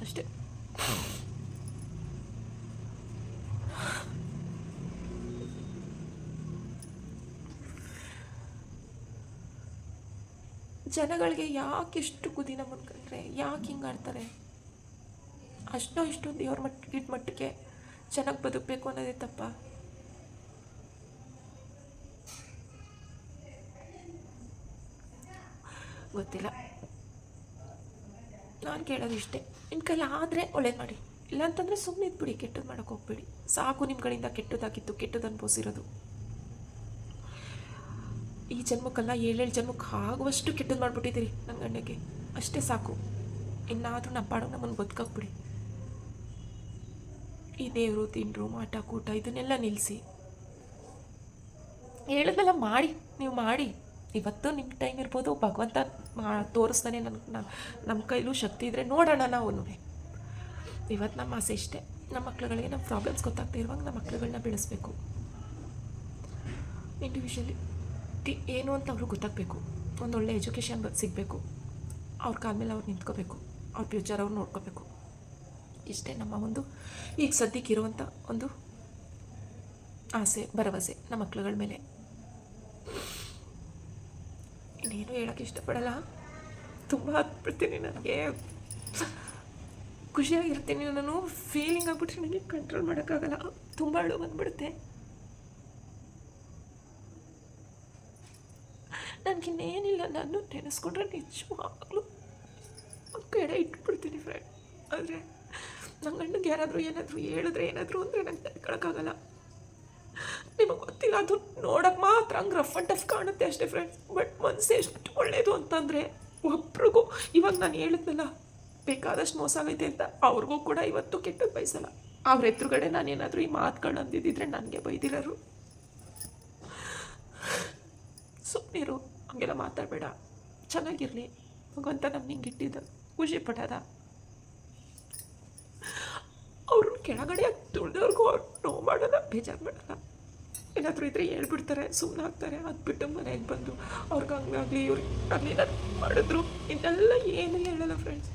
ಅಷ್ಟೇ ಜನಗಳಿಗೆ ಯಾಕೆ ಇಷ್ಟು ಕುದಿನ ಮುನ್ಕೊಂಡ್ರೆ? ಯಾಕೆ ಹಿಂಗೆ ಆಡ್ತಾರೆ? ಅಷ್ಟೋ ಇಷ್ಟು ದೇವ್ರ ಮಟ್ಟ ಮಟ್ಟಿಗೆ ಮಟ್ಟಕ್ಕೆ ಚೆನ್ನಾಗಿ ಬದುಕಬೇಕು ಅನ್ನೋದೇ ತಪ್ಪ. ಗೊತ್ತಿಲ್ಲ. ನಾನು ಕೇಳೋದು ಇಷ್ಟೇ. ನಿಮ್ಮ ಕೈಲಿ ಆದರೆ ಒಳ್ಳೇದು ಮಾಡಿ. ಇಲ್ಲಾಂತಂದರೆ ಸುಮ್ಮನೆ ಇದ್ಬಿಡಿ ಕೆಟ್ಟದ್ದು ಮಾಡೋಕ್ಕೆ ಹೋಗ್ಬೇಡಿ. ಸಾಕು ನಿಮ್ಮ ಕಡೆಯಿಂದ ಕೆಟ್ಟದಾಗಿತ್ತು ಕೆಟ್ಟದ್ದು ಅನ್ಭವಿಸಿರೋದು. ಜನ್ಮಕ್ಕಲ್ಲ ಏಳೇಳು ಜನ್ಮಕ್ಕೆ ಆಗುವಷ್ಟು ಕೆಟ್ಟದ್ದು ಮಾಡಿಬಿಟ್ಟಿದ್ದೀರಿ ನನ್ನ ಗಂಡಗೆ ಅಷ್ಟೇ ಸಾಕು. ಇನ್ನಾದರೂ ನಮ್ಮ ಪಾಡು, ನಮ್ಮನ್ನು ಬದುಕಾಕ್ಬಿಡಿ. ಈ ದೇವರು, ತಿಂಡ್ರು, ಮಾಟ, ಕೂಟ, ಇದನ್ನೆಲ್ಲ ನಿಲ್ಲಿಸಿ. ಹೇಳಿದ್ನೆಲ್ಲ ಮಾಡಿ, ನೀವು ಮಾಡಿ. ಇವತ್ತು ನಿಮ್ಮ ಟೈಮ್ ಇರ್ಬೋದು, ಭಗವಂತ ಮಾ, ತೋರಿಸ್ತಾನೆ ನನಗೆ ನಮ್ಮ ಕೈಲೂ ಶಕ್ತಿ ಇದ್ದರೆ ನೋಡೋಣ ನಾವು ಇವತ್ತು ನಮ್ಮ ಆಸೆ ಇಷ್ಟೇ. ನಮ್ಮ ಮಕ್ಳುಗಳಿಗೆ ನಮ್ಮ ಪ್ರಾಬ್ಲಮ್ಸ್ ಗೊತ್ತಾಗ್ತಾ ಇರುವಾಗ ನಮ್ಮ ಮಕ್ಳುಗಳನ್ನ ಬೆಳೆಸ್ಬೇಕು. ಇಂಡಿವಿಜುವಲಿ ಏನು ಅಂತ ಅವ್ರಿಗೆ ಗೊತ್ತಾಗಬೇಕು. ಒಂದು ಒಳ್ಳೆ ಎಜುಕೇಷನ್ ಸಿಗಬೇಕು. ಅವ್ರ ಕಾಲ ಮೇಲೆ ಅವ್ರು ನಿಂತ್ಕೋಬೇಕು. ಅವ್ರ ಫ್ಯೂಚರ್ ಅವ್ರು ನೋಡ್ಕೋಬೇಕು. ಇಷ್ಟೇ ನಮ್ಮ ಒಂದು ಈಗ ಸದ್ಯಕ್ಕೆ ಇರುವಂಥ ಒಂದು ಆಸೆ, ಭರವಸೆ ನಮ್ಮ ಮಕ್ಳುಗಳ ಮೇಲೆ. ಇನ್ನೇನು ಹೇಳೋಕ್ಕೆ ಇಷ್ಟಪಡಲ್ಲ. ತುಂಬ ಹತ್ಬಿಡ್ತೀನಿ ನನಗೆ. ಖುಷಿಯಾಗಿರ್ತೀನಿ ನಾನು ಫೀಲಿಂಗ್ ಆಗ್ಬಿಟ್ರೆ ನನಗೆ ಕಂಟ್ರೋಲ್ ಮಾಡೋಕ್ಕಾಗಲ್ಲ. ತುಂಬ ಅಳು ಬಂದ್ಬಿಡುತ್ತೆ. ನನಗಿನ್ನೇನಿಲ್ಲ ನಾನು ನೆನೆಸ್ಕೊಂಡ್ರೆ ನಿಜವಾಗ್ಲೂ ಕಡೆ ಇಟ್ಬಿಡ್ತೀನಿ ಫ್ರೆಂಡ್ ಆದರೆ ನನ್ನ ಗಂಡಗೆ ಯಾರಾದರೂ ಏನಾದರೂ ಹೇಳಿದ್ರೆ ಏನಾದರೂ ಅಂದರೆ ನಂಗೆ ತಡ್ಕೊಳಕ್ಕಾಗಲ್ಲ. ನಿಮಗೆ ಗೊತ್ತಿಲ್ಲ, ಅದು ನೋಡೋಕೆ ಮಾತ್ರ ಹಂಗೆ ರಫ್ ಆ್ಯಂಡ್ ಟಫ್ ಕಾಣುತ್ತೆ ಅಷ್ಟೇ ಫ್ರೆಂಡ್ಸ್ ಬಟ್ ಮನಸ್ಸು ಎಷ್ಟು ಒಳ್ಳೆಯದು ಅಂತಂದರೆ ಒಬ್ರಿಗೂ, ಇವಾಗ ನಾನು ಹೇಳಿದ್ನಲ್ಲ, ಬೇಕಾದಷ್ಟು ಮೋಸ ಆಗೈತೆ ಅಂತ ಅವ್ರಿಗೂ ಕೂಡ ಇವತ್ತು ಕೆಟ್ಟದ್ದು ಬಯಸಲ್ಲ. ಅವ್ರ ಎದುರುಗಡೆ ನಾನೇನಾದರೂ ಈ ಮಾತುಗಳು ಅಂದಿದ್ದಿದ್ರೆ ನನಗೆ ಬೈದಿರೋರು. ಸುಮ್ಮನಿರು ಹಂಗೆಲ್ಲ ಮಾತಾಡಬೇಡ. ಚೆನ್ನಾಗಿರಲಿ. ಭಗವಂತ ನಮ್ಮ ನಿಂಗೆ ಇಟ್ಟಿದ್ದ. ಖುಷಿ ಪಡೋದ ಅವರು ಕೆಳಗಡೆ ತುಳಿದವ್ರಿಗೂ ಅವ್ರು ನೋವು ಮಾಡೋಲ್ಲ, ಬೇಜಾರು ಮಾಡಲ್ಲ. ಏನಾದರೂ ಇದ್ರೆ ಹೇಳ್ಬಿಡ್ತಾರೆ ಸುಮ್ಮನೆ ಆಗ್ತಾರೆ ಅದು ಮನೆಗೆ ಬಂದು ಅವ್ರಿಗೆ ಹಂಗಾಗಲಿ, ಇವ್ರಿಗೆ ಆಗಲಿ ನಾನು ಮಾಡಿದ್ರು. ಇನ್ನೆಲ್ಲ ಏನು ಹೇಳಲ್ಲ ಫ್ರೆಂಡ್ಸ್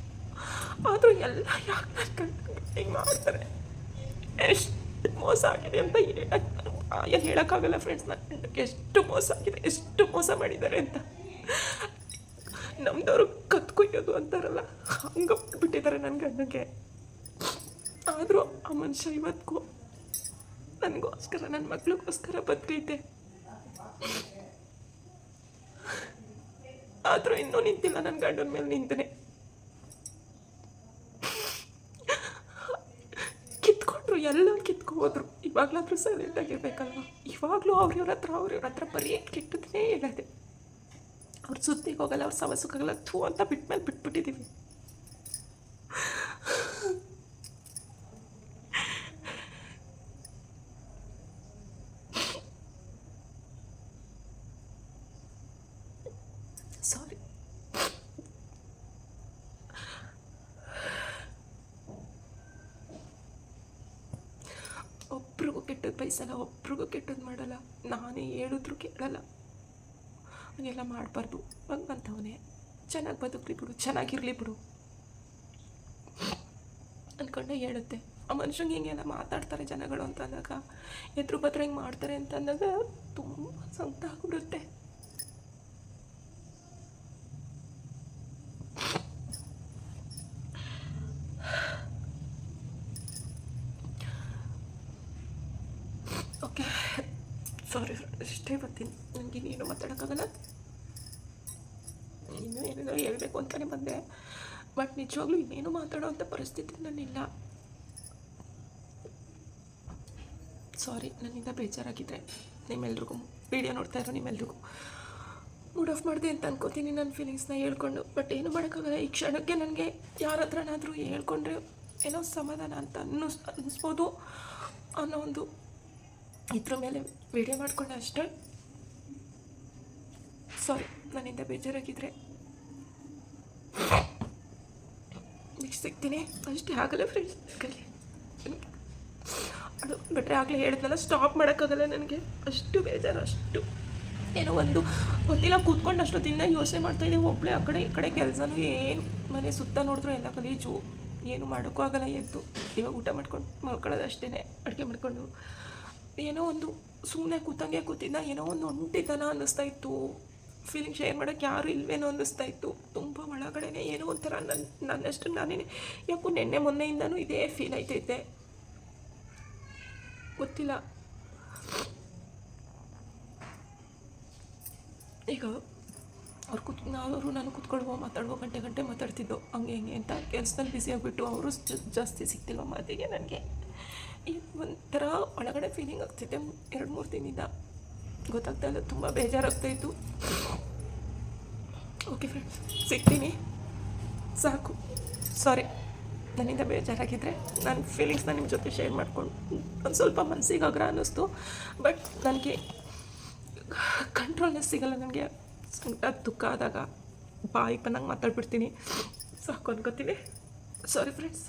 ಆದರೂ ಎಲ್ಲ ಯಾಕೆ ಹಿಂಗೆ ಮಾಡ್ತಾರೆ? ಎಷ್ಟು ಮೋಸ ಆಗಿದೆ ಅಂತ ಹೇಳಕ್ಕೆ ಏನು ಹೇಳೋಕ್ಕಾಗಲ್ಲ ಫ್ರೆಂಡ್ಸ್ ನನಗೆ ಎಷ್ಟು ಮೋಸ ಆಗಿದೆ, ಎಷ್ಟು ಮೋಸ ಮಾಡಿದ್ದಾರೆ ಅಂತ. ನಮ್ದವರು ಕತ್ ಅಂತಾರಲ್ಲ, ಹಂಗೆ ಬಿಟ್ಟಿದ್ದಾರೆ ನನ್ನ ಗಂಡನಿಗೆ ಆದರೂ ಆ ಮನುಷ್ಯ ಇವತ್ತಿಗೂ ನನಗೋಸ್ಕರ ನನ್ನ ಮಕ್ಳಿಗೋಸ್ಕರ ಬದುಕೈತೆ ಆದರೂ ಇನ್ನೂ ನಿಂತಿಲ್ಲ ನನ್ನ ಗಂಡನ ಮೇಲೆ ನಿಂತನೆ. ಕಿತ್ಕೊಂಡ್ರು ಎಲ್ಲ ಕಿತ್ಕೋದ್ರು ಇವಾಗಲಾದ್ರೂ ಸೈಲೆಂಟ್ ಆಗಿರ್ಬೇಕಲ್ವ ಇವಾಗಲೂ ಅವ್ರಿವ್ರ ಹತ್ರ ಅವ್ರಿವ್ರ ಹತ್ರ ಬರೀ ಕೆಟ್ಟದನ್ನೇ ಹೇಳದೆ ಅವ್ರ ಸುದ್ದಿಗೆ ಹೋಗಲ್ಲ, ಅವ್ರ ಸವಸಕ್ಕಾಗಲ್ಲ ಥೂ ಅಂತ ಬಿಟ್ಮೇಲೆ ಬಿಟ್ಬಿಟ್ಟಿದ್ದೀವಿ ಸಾರಿ ಒಬ್ರಿಗೂ ಕೆಟ್ಟದ್ದು ಬಯಸಲ್ಲ ಒಬ್ರಿಗೂ ಕೆಟ್ಟದ್ದು ಮಾಡಲ್ಲ ನಾನೇ ಹೇಳಿದ್ರು ಕೇಳಲ್ಲ. ಹಾಗೆಲ್ಲ ಮಾಡಬಾರ್ದು. ಭಗವಂತವನೇ ಚೆನ್ನಾಗಿ ಬದುಕಲಿ ಬಿಡು, ಚೆನ್ನಾಗಿರಲಿ ಬಿಡು. ಅಂದ್ಕೊಂಡೆ ಹೇಳುತ್ತೆ. ಆ ಮನುಷ್ಯಂಗೆ ಹಿಂಗೆಲ್ಲ ಮಾತಾಡ್ತಾರೆ ಜನಗಳು ಅಂತ ಅಂದಾಗ. ಎದುರು ಬದ್ರ ಹಿಂಗೆ ಮಾಡ್ತಾರೆ ಅಂತ ಅಂದಾಗ ತುಂಬ ಸಂತ ಆಗ್ಬಿಡುತ್ತೆ ಓಕೆ ಸಾರಿ ಇಷ್ಟೇ ಬರ್ತೀನಿ ನನಗೆ ಇನ್ನೇನು ಮಾತಾಡೋಕ್ಕಾಗಲ್ಲ ಇನ್ನೂ ಏನೇನೋ ಹೇಳಬೇಕು ಅಂತಲೇ ಬಂದೆ ಬಟ್ ನಿಜವಾಗ್ಲೂ ಇನ್ನೇನು ಮಾತಾಡೋವಂಥ ಪರಿಸ್ಥಿತಿ ನನ್ನಿಲ್ಲ. ಸಾರಿ ನನ್ನಿಂದ ಬೇಜಾರಾಗಿದ್ದರೆ ನಿಮ್ಮೆಲ್ರಿಗೂ ವಿಡಿಯೋ ನೋಡ್ತಾ ಇರೋ ನಿಮ್ಮೆಲ್ರಿಗೂ ಮೂಡ್ ಆಫ್ ಮಾಡಿದೆ ಅಂತ ಅನ್ಕೋತೀನಿ ನನ್ನ ಫೀಲಿಂಗ್ಸ್ನ ಹೇಳ್ಕೊಂಡು. ಬಟ್ ಏನು ಮಾಡೋಕ್ಕಾಗಲ್ಲ, ಈ ಕ್ಷಣಕ್ಕೆ ನನಗೆ ಯಾರ ಹತ್ರನಾದರೂ ಹೇಳ್ಕೊಂಡ್ರೆ ಏನೋ ಸಮಾಧಾನ ಅಂತ ಅನ್ನಿಸ್, ಅನ್ನಿಸ್ಬೋದು ಅನ್ನೋ ಒಂದು ಇದ್ರ ಮೇಲೆ ವಿಡಿಯೋ ಮಾಡಿಕೊಂಡೆ ಅಷ್ಟೇ. ಸಾರಿ ನನ್ನಿಂದ ಬೇಜಾರಾಗಿದ್ದರೆ ನೆಕ್ಸ್ಟ್ ಸಿಗ್ತೀನಿ ಅಷ್ಟೇ ಆಗಲ್ಲ ಫ್ರೆಂಡ್ಸ್ ಕಲಿ ಅದು ಬಿಟ್ಟರೆ ಆಗಲೇ ಹೇಳಿದ್ನಲ್ಲ ಸ್ಟಾಪ್ ಮಾಡೋಕ್ಕಾಗಲ್ಲ ನನಗೆ. ಅಷ್ಟು ಬೇಜಾರು, ಅಷ್ಟು. ಏನೋ ಒಂದು ಗೊತ್ತಿಲ್ಲ, ಕೂತ್ಕೊಂಡು ದಿನ ಯೋಚನೆ ಮಾಡ್ತಾಯಿದ್ದೆ ಒಬ್ಬಳೆ ಆ ಕಡೆ ಈ ಕಡೆ ಕೆಲಸನೂ ಏನು, ಮನೆ ಸುತ್ತ ನೋಡಿದ್ರು ಎಲ್ಲ ಕಲೀಜು ಏನು ಮಾಡೋಕ್ಕೂ ಆಗಲ್ಲ ಎದ್ದು. ಇವಾಗ ಊಟ ಮಾಡ್ಕೊಂಡು ಮಲ್ಕೊಳ್ಳೋದು ಅಷ್ಟೇ ಅಡುಗೆ ಮಾಡ್ಕೊಂಡು. ಏನೋ ಒಂದು ಸುಮ್ಮನೆ ಕೂತಂಗೆ ಕೂತಿದ್ದ ಏನೋ ಒಂದು ಒಂಟಿತನ ಅನ್ನಿಸ್ತಾ ಇತ್ತು. ಫೀಲಿಂಗ್ ಶೇರ್ ಮಾಡೋಕ್ಕೆ ಯಾರು ಇಲ್ವೇನೋ ಅನ್ನಿಸ್ತಾ ಇತ್ತು. ತುಂಬ ಒಳಗಡೆನೆ ಏನೋ ಒಂಥರ ನನ್ನ ನನ್ನಷ್ಟು ನಾನೇ ಯಾಕೋ ನಿನ್ನೆ ಮೊನ್ನೆಯಿಂದನೂ ಇದೇ ಫೀಲ್ ಆಯ್ತೈತೆ. ಗೊತ್ತಿಲ್ಲ. ಈಗ ಅವ್ರು ಕೂತ್ ಅವರು ನಾನು ಕೂತ್ಕೊಳ್ವೋ ಮಾತಾಡುವ, ಗಂಟೆ ಗಂಟೆ ಮಾತಾಡ್ತಿದ್ದೋ, ಹಂಗೆ ಹಿಂಗೆ ಅಂತ ಕೆಲಸದಲ್ಲಿ ಬ್ಯುಸಿ ಆಗಿಬಿಟ್ಟು ಅವರು ಜಾಸ್ತಿ ಸಿಗ್ತಿಲ್ವ ಮಾತಿಗೆ ನನಗೆ. ಈಗ ಒಂಥರ ಒಳಗಡೆ ಫೀಲಿಂಗ್ ಆಗ್ತಿದೆ. ಎರಡು ಮೂರು ದಿನದಿಂದ. ಗೊತ್ತಾಗ್ತಾ ಇಲ್ಲ, ತುಂಬ ಬೇಜಾರಾಗ್ತಾಯಿತ್ತು ಓಕೆ ಫ್ರೆಂಡ್ಸ್ ಸಿಗ್ತೀನಿ. ಸಾಕು. ಸಾರಿ ನನ್ನಿಂದ ಬೇಜಾರಾಗಿದ್ದರೆ ನನ್ನ ಫೀಲಿಂಗ್ಸ್ನ ನಿಮ್ಮ ಜೊತೆ ಶೇರ್ ಮಾಡಿಕೊಂಡು ಒಂದು ಸ್ವಲ್ಪ ಮನಸ್ಸಿಗೆ ಅಗ್ರ ಅನ್ನಿಸ್ತು. ಬಟ್ ನನಗೆ ಕಂಟ್ರೋಲ್ನೆಸ್ ಸಿಗಲ್ಲ, ನನಗೆ ದುಃಖ ಆದಾಗ ಬಾಯಿ ಬಂದಂಗೆ ಮಾತಾಡ್ಬಿಡ್ತೀನಿ. ಸಾಕು ಅನ್ಕೋತೀನಿ. Sorry friends